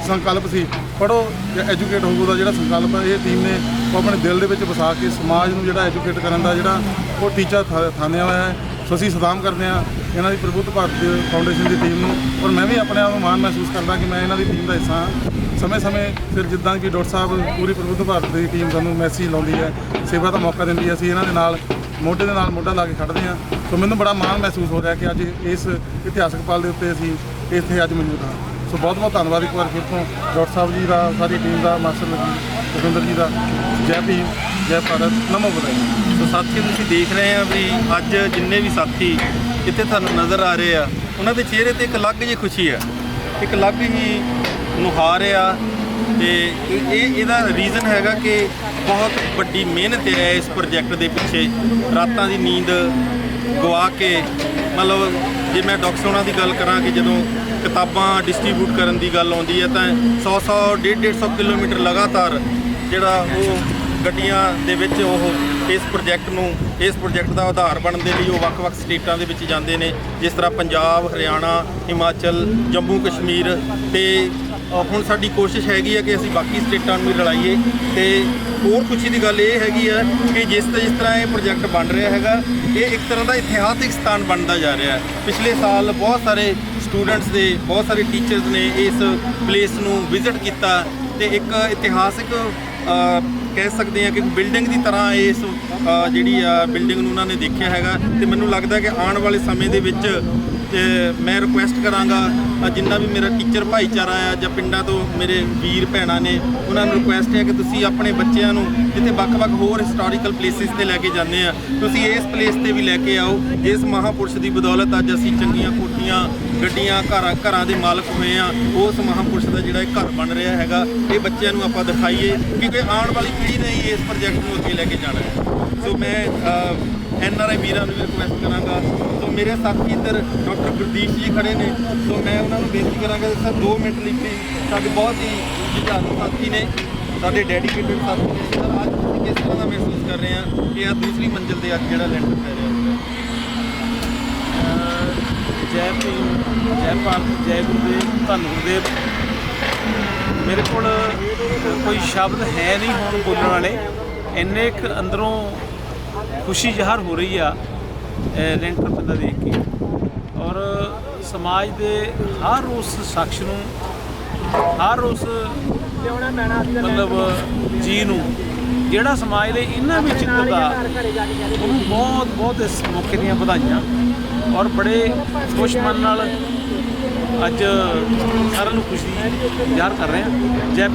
ਸੰਕਲਪ ਸੀ। ਪੜ੍ਹੋ ਐਜੂਕੇਟ ਹੋਵੋ ਦਾ ਜਿਹੜਾ ਸੰਕਲਪ ਹੈ, ਇਹ ਟੀਮ ਨੇ ਉਹ ਆਪਣੇ ਦਿਲ ਦੇ ਵਿੱਚ ਵਸਾ ਕੇ ਸਮਾਜ ਨੂੰ ਜਿਹੜਾ ਐਜੂਕੇਟ ਕਰਨ ਦਾ ਜਿਹੜਾ ਉਹ ਟੀਚਾ ਥਾ- ਥਾਨਿਆ ਹੋਇਆ ਹੈ। ਸੋ ਅਸੀਂ ਸਲਾਮ ਕਰਦੇ ਹਾਂ, ਇਹਨਾਂ ਦੀ ਪ੍ਰਬੁੱਧ ਭਾਰਤ ਫਾਊਂਡੇਸ਼ਨ ਦੀ ਟੀਮ ਨੂੰ। ਔਰ ਮੈਂ ਵੀ ਆਪਣੇ ਆਪ ਨੂੰ ਮਾਣ ਮਹਿਸੂਸ ਕਰਦਾ ਕਿ ਮੈਂ ਇਹਨਾਂ ਦੀ ਟੀਮ ਦਾ ਹਿੱਸਾ ਹਾਂ। ਸਮੇਂ-ਸਮੇਂ ਫਿਰ ਜਿੱਦਾਂ ਕਿ ਡਾਕਟਰ ਸਾਹਿਬ ਪੂਰੀ ਪ੍ਰਬੁੱਧ ਭਾਰਤ ਦੀ ਟੀਮ ਸਾਨੂੰ ਮੈਸੇਜ ਲਾਉਂਦੀ ਹੈ, ਸੇਵਾ ਦਾ ਮੌਕਾ ਦਿੰਦੀ ਹੈ, ਅਸੀਂ ਇਹਨਾਂ ਦੇ ਨਾਲ, ਮੋਢੇ ਦੇ ਨਾਲ ਮੋਢਾ ਲਾ ਕੇ ਖੜਦੇ ਹਾਂ। ਸੋ ਮੈਨੂੰ ਬੜਾ ਮਾਣ ਮਹਿਸੂਸ ਹੋ ਰਿਹਾ ਕਿ ਅੱਜ ਇਸ ਇਤਿਹਾਸਕ ਪਲ ਦੇ ਉੱਤੇ ਅਸੀਂ ਇੱਥੇ ਅੱਜ ਮੌਜੂਦ ਹਾਂ। ਸੋ ਬਹੁਤ ਬਹੁਤ ਧੰਨਵਾਦ ਇੱਕ ਵਾਰ ਫਿਰ ਤੋਂ ਡਾਕਟਰ ਸਾਹਿਬ ਜੀ ਦਾ, ਸਾਰੀ ਟੀਮ ਦਾ, ਮਾਸਟਰ ਜੀ ਸੁਖਿੰਦਰ ਜੀ ਦਾ। ਜੈ ਭੀਮ, ਜੈ ਭਾਰਤ, ਨਮੋ ਬੁੱਧਾਈ ਸੋ ਸਾਥੀ ਤੁਸੀਂ ਦੇਖ ਰਹੇ ਆ ਵੀ ਅੱਜ ਜਿੰਨੇ ਵੀ ਸਾਥੀ ਇੱਥੇ ਤੁਹਾਨੂੰ ਨਜ਼ਰ ਆ ਰਹੇ ਆ, ਉਹਨਾਂ ਦੇ ਚਿਹਰੇ ਤੇ ਇੱਕ ਅਲੱਗ ਜਿਹੀ ਖੁਸ਼ੀ ਆ। ਇੱਕ ਅਲੱਗ ਹੀ ਨੁਹਾਰ ਆ ਤੇ ਇਹ, ਇਹ- ਇਹਦਾ ਰੀਜ਼ਨ ਹੈਗਾ ਕਿ ਬਹੁਤ ਵੱਡੀ ਮਿਹਨਤ ਹੈ ਇਸ ਪ੍ਰੋਜੈਕਟ ਦੇ ਪਿੱਛੇ। ਰਾਤਾਂ ਦੀ ਨੀਂਦ ਗਵਾ ਕੇ, ਮਤਲਬ ਜੇ ਮੈਂ ਡਾਕਟਰ ਉਹਨਾਂ ਦੀ ਗੱਲ ਕਰਾਂ ਕਿ ਜਦੋਂ ਕਿਤਾਬਾਂ ਡਿਸਟ੍ਰੀਬਿਊਟ ਕਰਨ ਦੀ ਗੱਲ ਆਉਂਦੀ ਹੈ, ਤਾਂ 100 100 150 150 ਕਿਲੋਮੀਟਰ ਲਗਾਤਾਰ ਜਿਹੜਾ ਉਹ ਗੱਡੀਆਂ ਦੇ ਵਿੱਚ ਉਹ ਇਸ ਪ੍ਰੋਜੈਕਟ ਨੂੰ, ਇਸ ਪ੍ਰੋਜੈਕਟ ਦਾ ਆਧਾਰ ਬਣਨ ਦੇ ਲਈ ਉਹ ਵੱਖ-ਵੱਖ ਸਟੇਟਾਂ ਦੇ ਵਿੱਚ ਜਾਂਦੇ ਨੇ। ਜਿਸ ਤਰ੍ਹਾਂ ਪੰਜਾਬ, ਹਰਿਆਣਾ, ਹਿਮਾਚਲ, ਜੰਮੂ, ਕਸ਼ਮੀਰ ਤੇ ਹੁਣ ਸਾਡੀ ਕੋਸ਼ਿਸ਼ ਹੈਗੀ ਹੈ ਕਿ ਅਸੀਂ ਬਾਕੀ ਸਟੇਟਾਂ ਨੂੰ ਵੀ ਰਲਾਈਏ। ਤੇ ਹੋਰ ਖੁਸ਼ੀ ਦੀ ਗੱਲ ਇਹ ਹੈਗੀ ਹੈ ਕਿ ਜਿਸ ਜਿਸ ਤਰ੍ਹਾਂ ਇਹ ਪ੍ਰੋਜੈਕਟ ਬਣ ਰਿਹਾ ਹੈਗਾ, ਇਹ ਇੱਕ ਤਰ੍ਹਾਂ ਦਾ ਇਤਿਹਾਸਿਕ ਸਥਾਨ ਬਣਦਾ ਜਾ ਰਿਹਾ ਹੈ। ਪਿਛਲੇ ਸਾਲ ਬਹੁਤ ਸਾਰੇ ਸਟੂਡੈਂਟਸ ਦੇ, ਬਹੁਤ ਸਾਰੇ ਟੀਚਰਸ ਨੇ ਇਸ ਪਲੇਸ ਨੂੰ ਵਿਜ਼ਿਟ ਕੀਤਾ ਤੇ ਇੱਕ ਇਤਿਹਾਸਿਕ ਕਹਿ ਸਕਦੇ ਆ ਕਿ ਬਿਲਡਿੰਗ ਦੀ ਤਰ੍ਹਾਂ ਇਸ ਜਿਹੜੀ ਆ ਬਿਲਡਿੰਗ ਨੂੰ ਉਹਨਾਂ ਨੇ ਦੇਖਿਆ ਹੈਗਾ ਤੇ ਮੈਨੂੰ ਲੱਗਦਾ ਕਿ ਆਉਣ ਵਾਲੇ ਸਮੇਂ ਦੇ ਵਿੱਚ ਤੇ ਮੈਂ ਰਿਕੁਐਸਟ ਕਰਾਂਗਾ ਜਿੰਨਾ ਵੀ ਮੇਰਾ ਟੀਚਰ ਭਾਈਚਾਰਾ ਆ ਜਾਂ ਪਿੰਡਾਂ ਤੋਂ ਮੇਰੇ ਵੀਰ ਭੈਣਾਂ ਨੇ, ਉਹਨਾਂ ਨੂੰ ਰਿਕੁਐਸਟ ਹੈ ਕਿ ਤੁਸੀਂ ਆਪਣੇ ਬੱਚਿਆਂ ਨੂੰ ਜਿੱਥੇ ਵੱਖ-ਵੱਖ ਹੋਰ ਹਿਸਟੋਰੀਕਲ ਪਲੇਸਿਸ ਤੇ ਲੈ ਕੇ ਜਾਂਦੇ ਆ। ਤੁਸੀਂ ਇਸ ਪਲੇਸ ਤੇ ਵੀ ਲੈ ਕੇ ਆਓ, ਜਿਸ ਮਹਾਪੁਰਸ਼ ਦੀ ਬਦੌਲਤ ਅੱਜ ਅਸੀਂ ਚੰਗੀਆਂ ਕੋਠੀਆਂ, ਗੱਡੀਆਂ, ਘਰਾਂ ਘਰਾਂ ਦੇ ਮਾਲਕ ਹੋਏ ਆ, ਉਸ ਮਹਾਪੁਰਸ਼ ਦਾ ਜਿਹੜਾ ਇਹ ਘਰ ਬਣ ਰਿਹਾ ਹੈਗਾ, ਇਹ ਬੱਚਿਆਂ ਨੂੰ ਆਪਾਂ ਦਿਖਾਈਏ, ਕਿਉਂਕਿ ਆਉਣ ਵਾਲੀ ਪੀੜ੍ਹੀ ਨੇ ਹੀ ਇਸ ਪ੍ਰੋਜੈਕਟ ਨੂੰ ਅੱਗੇ ਲੈ ਕੇ ਜਾਣਾ ਹੈ। ਸੋ ਮੈਂ ਐਨ ਆਰ ਆਈ ਵੀਰਾਂ ਨੂੰ ਵੀ ਰਿਕੁਐਸਟ ਕਰਾਂਗਾ। ਸੋ ਮੇਰੇ ਸਾਥੀ ਇੱਧਰ ਡਾਕਟਰ ਗੁਰਦੀਪ ਜੀ ਖੜੇ ਨੇ। ਸੋ ਮੈਂ ਉਹਨਾਂ ਨੂੰ ਬੇਨਤੀ ਕਰਾਂਗਾ ਸਰ 2 ਮਿੰਟ ਲਈ please, ਸਾਡੇ ਬਹੁਤ ਹੀ ਜੁਝਾਰੂ ਸਾਥੀ ਨੇ ਸਾਡੇ ਡੈਡੀਕੇਟਿਡ ਸਾਥੀ ਨੇ। ਸਰ ਅੱਜ ਤੁਸੀਂ ਕਿਸ ਤਰ੍ਹਾਂ ਦਾ ਮਹਿਸੂਸ ਕਰ ਰਹੇ ਆ ਕਿ ਆ ਦੂਸਰੀ ਮੰਜ਼ਿਲ ਤੇ ਅੱਜ ਜਿਹੜਾ ਲੈਂਡਰ ਪੈ ਰਿਹਾ ਜੈ ਭੀਮ ਜੈ ਭਾਰਤ ਜੈ ਗੁਰਦੇਵ ਧੰਨ ਗੁਰਦੇਵ। ਮੇਰੇ ਕੋਲ ਕੋਈ ਸ਼ਬਦ ਹੈ ਨਹੀਂ ਹੁਣ ਬੋਲਣ ਵਾਲੇ। ਇੰਨੇ ਕੁ ਅੰਦਰੋਂ ਖੁਸ਼ੀ ਜ਼ਾਹਰ ਹੋ ਰਹੀ ਆ ਲੈਂਟਰ ਪਤਾ ਦੇਖ ਕੇ। ਔਰ ਸਮਾਜ ਦੇ ਹਰ ਉਸ ਸ਼ਖਸ ਨੂੰ, ਹਰ ਉਸ ਮਤਲਬ ਜੀ ਨੂੰ, ਜਿਹੜਾ ਸਮਾਜ ਦੇ ਇਹਨਾਂ ਵਿੱਚ ਚਿੱਤਰਦਾ ਉਹਨੂੰ ਬਹੁਤ ਬਹੁਤ ਇਸ ਮੌਕੇ ਦੀਆਂ ਵਧਾਈਆਂ। ਔਰ ਬੜੇ ਖੁਸ਼ ਮਨ ਨਾਲ ਅੱਜ ਸਾਰਿਆਂ ਨੂੰ ਖੁਸ਼ੀ ਜ਼ਾਹਰ ਕਰ ਰਹੇ ਹਾਂ। ਜੈ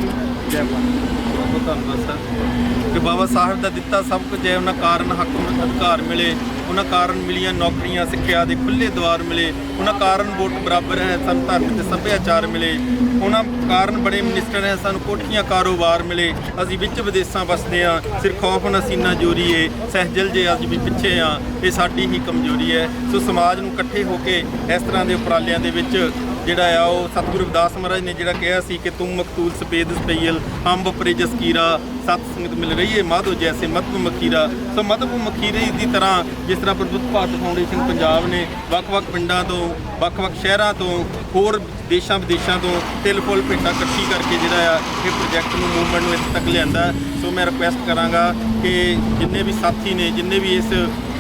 ਜੈ ਭਾਰਤ। ਬਹੁਤ ਧੰਨਵਾਦ ਸਰ। ਕਿ ਬਾਬਾ ਸਾਹਿਬ ਦਾ ਦਿੱਤਾ ਸਭ ਕੁਝ ਹੈ, ਉਹਨਾਂ ਕਾਰਨ ਹੱਕ ਅਧਿਕਾਰ ਮਿਲੇ, ਉਹਨਾਂ ਕਾਰਨ ਮਿਲੀਆਂ ਨੌਕਰੀਆਂ, ਸਿੱਖਿਆ ਦੇ ਖੁੱਲੇ ਦੁਆਰ ਮਿਲੇ, ਉਹਨਾਂ ਕਾਰਨ ਵੋਟ ਬਰਾਬਰ ਹੈ, ਸਾਨੂੰ ਧਰਮ ਤੇ ਸੱਭਿਆਚਾਰ ਮਿਲੇ, ਉਹਨਾਂ ਕਾਰਨ ਬੜੇ ਮਿਨਿਸਟਰ ਹੈ, ਸਾਨੂੰ ਕੋਠੀਆਂ ਕਾਰੋਬਾਰ ਮਿਲੇ, ਅਸੀਂ ਵਿੱਚ ਵਿਦੇਸ਼ਾਂ ਵਸਦੇ ਆ ਸਿਰ ਖੌਫ ਨਸੀਨਾ ਜੋਰੀਏ ਸਹਿਜਲ ਜੇ ਅੱਜ ਵੀ ਪਿੱਛੇ ਆ ਇਹ ਸਾਡੀ ਹੀ ਕਮਜ਼ੋਰੀ ਹੈ। ਸੋ ਸਮਾਜ ਨੂੰ ਇਕੱਠੇ ਹੋ ਕੇ ਇਸ ਤਰ੍ਹਾਂ ਦੇ ਉਪਰਾਲਿਆਂ ਦੇ ਵਿੱਚ ਜਿਹੜਾ ਆ ਉਹ ਸਤਿਗੁਰੂ ਰਵਿਦਾਸ ਮਹਾਰਾਜ ਨੇ ਜਿਹੜਾ ਕਿਹਾ ਸੀ ਕਿ ਤੂੰ ਮਕਤੂਲ ਸਪੇਦ ਸਪਈਲ ਅੰਬ ਪਰੇ ਜਸਕੀਰਾ, ਸਤ ਸੰਗਤ ਮਿਲ ਰਹੀ ਹੈ ਮਾਧੋ ਜੈਸੇ ਮਤਬ ਮਖੀਰਾ। ਸੋ ਮਤਬ ਮਖੀਰੇ ਦੀ ਤਰ੍ਹਾਂ ਜਿਸ ਤਰ੍ਹਾਂ ਪ੍ਰਬੁੱਧ ਭਾਰਤ ਫਾਊਂਡੇਸ਼ਨ ਪੰਜਾਬ ਨੇ ਵੱਖ-ਵੱਖ ਪਿੰਡਾਂ ਤੋਂ ਵੱਖ-ਵੱਖ ਸ਼ਹਿਰਾਂ ਤੋਂ, ਹੋਰ ਦੇਸ਼ਾਂ ਵਿਦੇਸ਼ਾਂ ਤੋਂ ਤਿਲ ਫੁੱਲ ਭੇਟਾਂ ਇਕੱਠੀ ਕਰਕੇ ਜਿਹੜਾ ਆ ਇਹ ਪ੍ਰੋਜੈਕਟ ਨੂੰ ਮੂਵਮੈਂਟ ਨੂੰ ਇੱਥੇ ਤੱਕ ਲਿਆਂਦਾ। ਸੋ ਮੈਂ ਰਿਕੁਐਸਟ ਕਰਾਂਗਾ ਕਿ ਜਿੰਨੇ ਵੀ ਸਾਥੀ ਨੇ, ਜਿੰਨੇ ਵੀ ਇਸ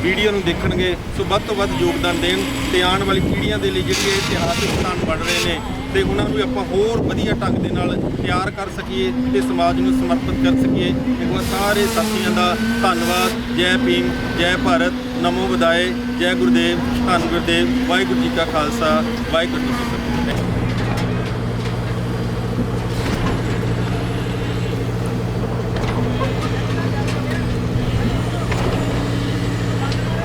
ਵੀਡੀਓ ਨੂੰ ਦੇਖਣਗੇ। ਸੋ ਵੱਧ ਤੋਂ ਵੱਧ ਯੋਗਦਾਨ ਦੇਣ ਤੇ ਆਉਣ ਵਾਲੀ ਪੀੜ੍ਹੀਆਂ ਦੇ ਲਈ ਜਿਹੜੇ ਇਹ ਇਤਿਹਾਸਕ ਸਥਾਨ ਬਣ ਰਹੇ ਨੇ ਤੇ ਉਹਨਾਂ ਨੂੰ ਵੀ ਆਪਾਂ ਹੋਰ ਵਧੀਆ ਢੰਗ ਦੇ ਨਾਲ ਤਿਆਰ ਕਰ ਸਕੀਏ ਤੇ ਸਮਾਜ ਨੂੰ ਸਮਰਪਿਤ ਕਰ ਸਕੀਏ। ਇੱਕ ਵਾਰ ਸਾਰੇ ਸਾਥੀਆਂ ਦਾ ਧੰਨਵਾਦ। ਜੈ ਭੀਮ, ਜੈ ਭਾਰਤ। ਨਮੋ ਵਿਦਾਏ ਜੈ ਗੁਰਦੇਵ। ਧੰਨ ਗੁਰਦੇਵ। ਵਾਹਿਗੁਰੂ ਜੀ ਕਾ ਖਾਲਸਾ। ਵਾਹਿਗੁਰੂ ਜੀ ਕੀ ਫਤਿਹ।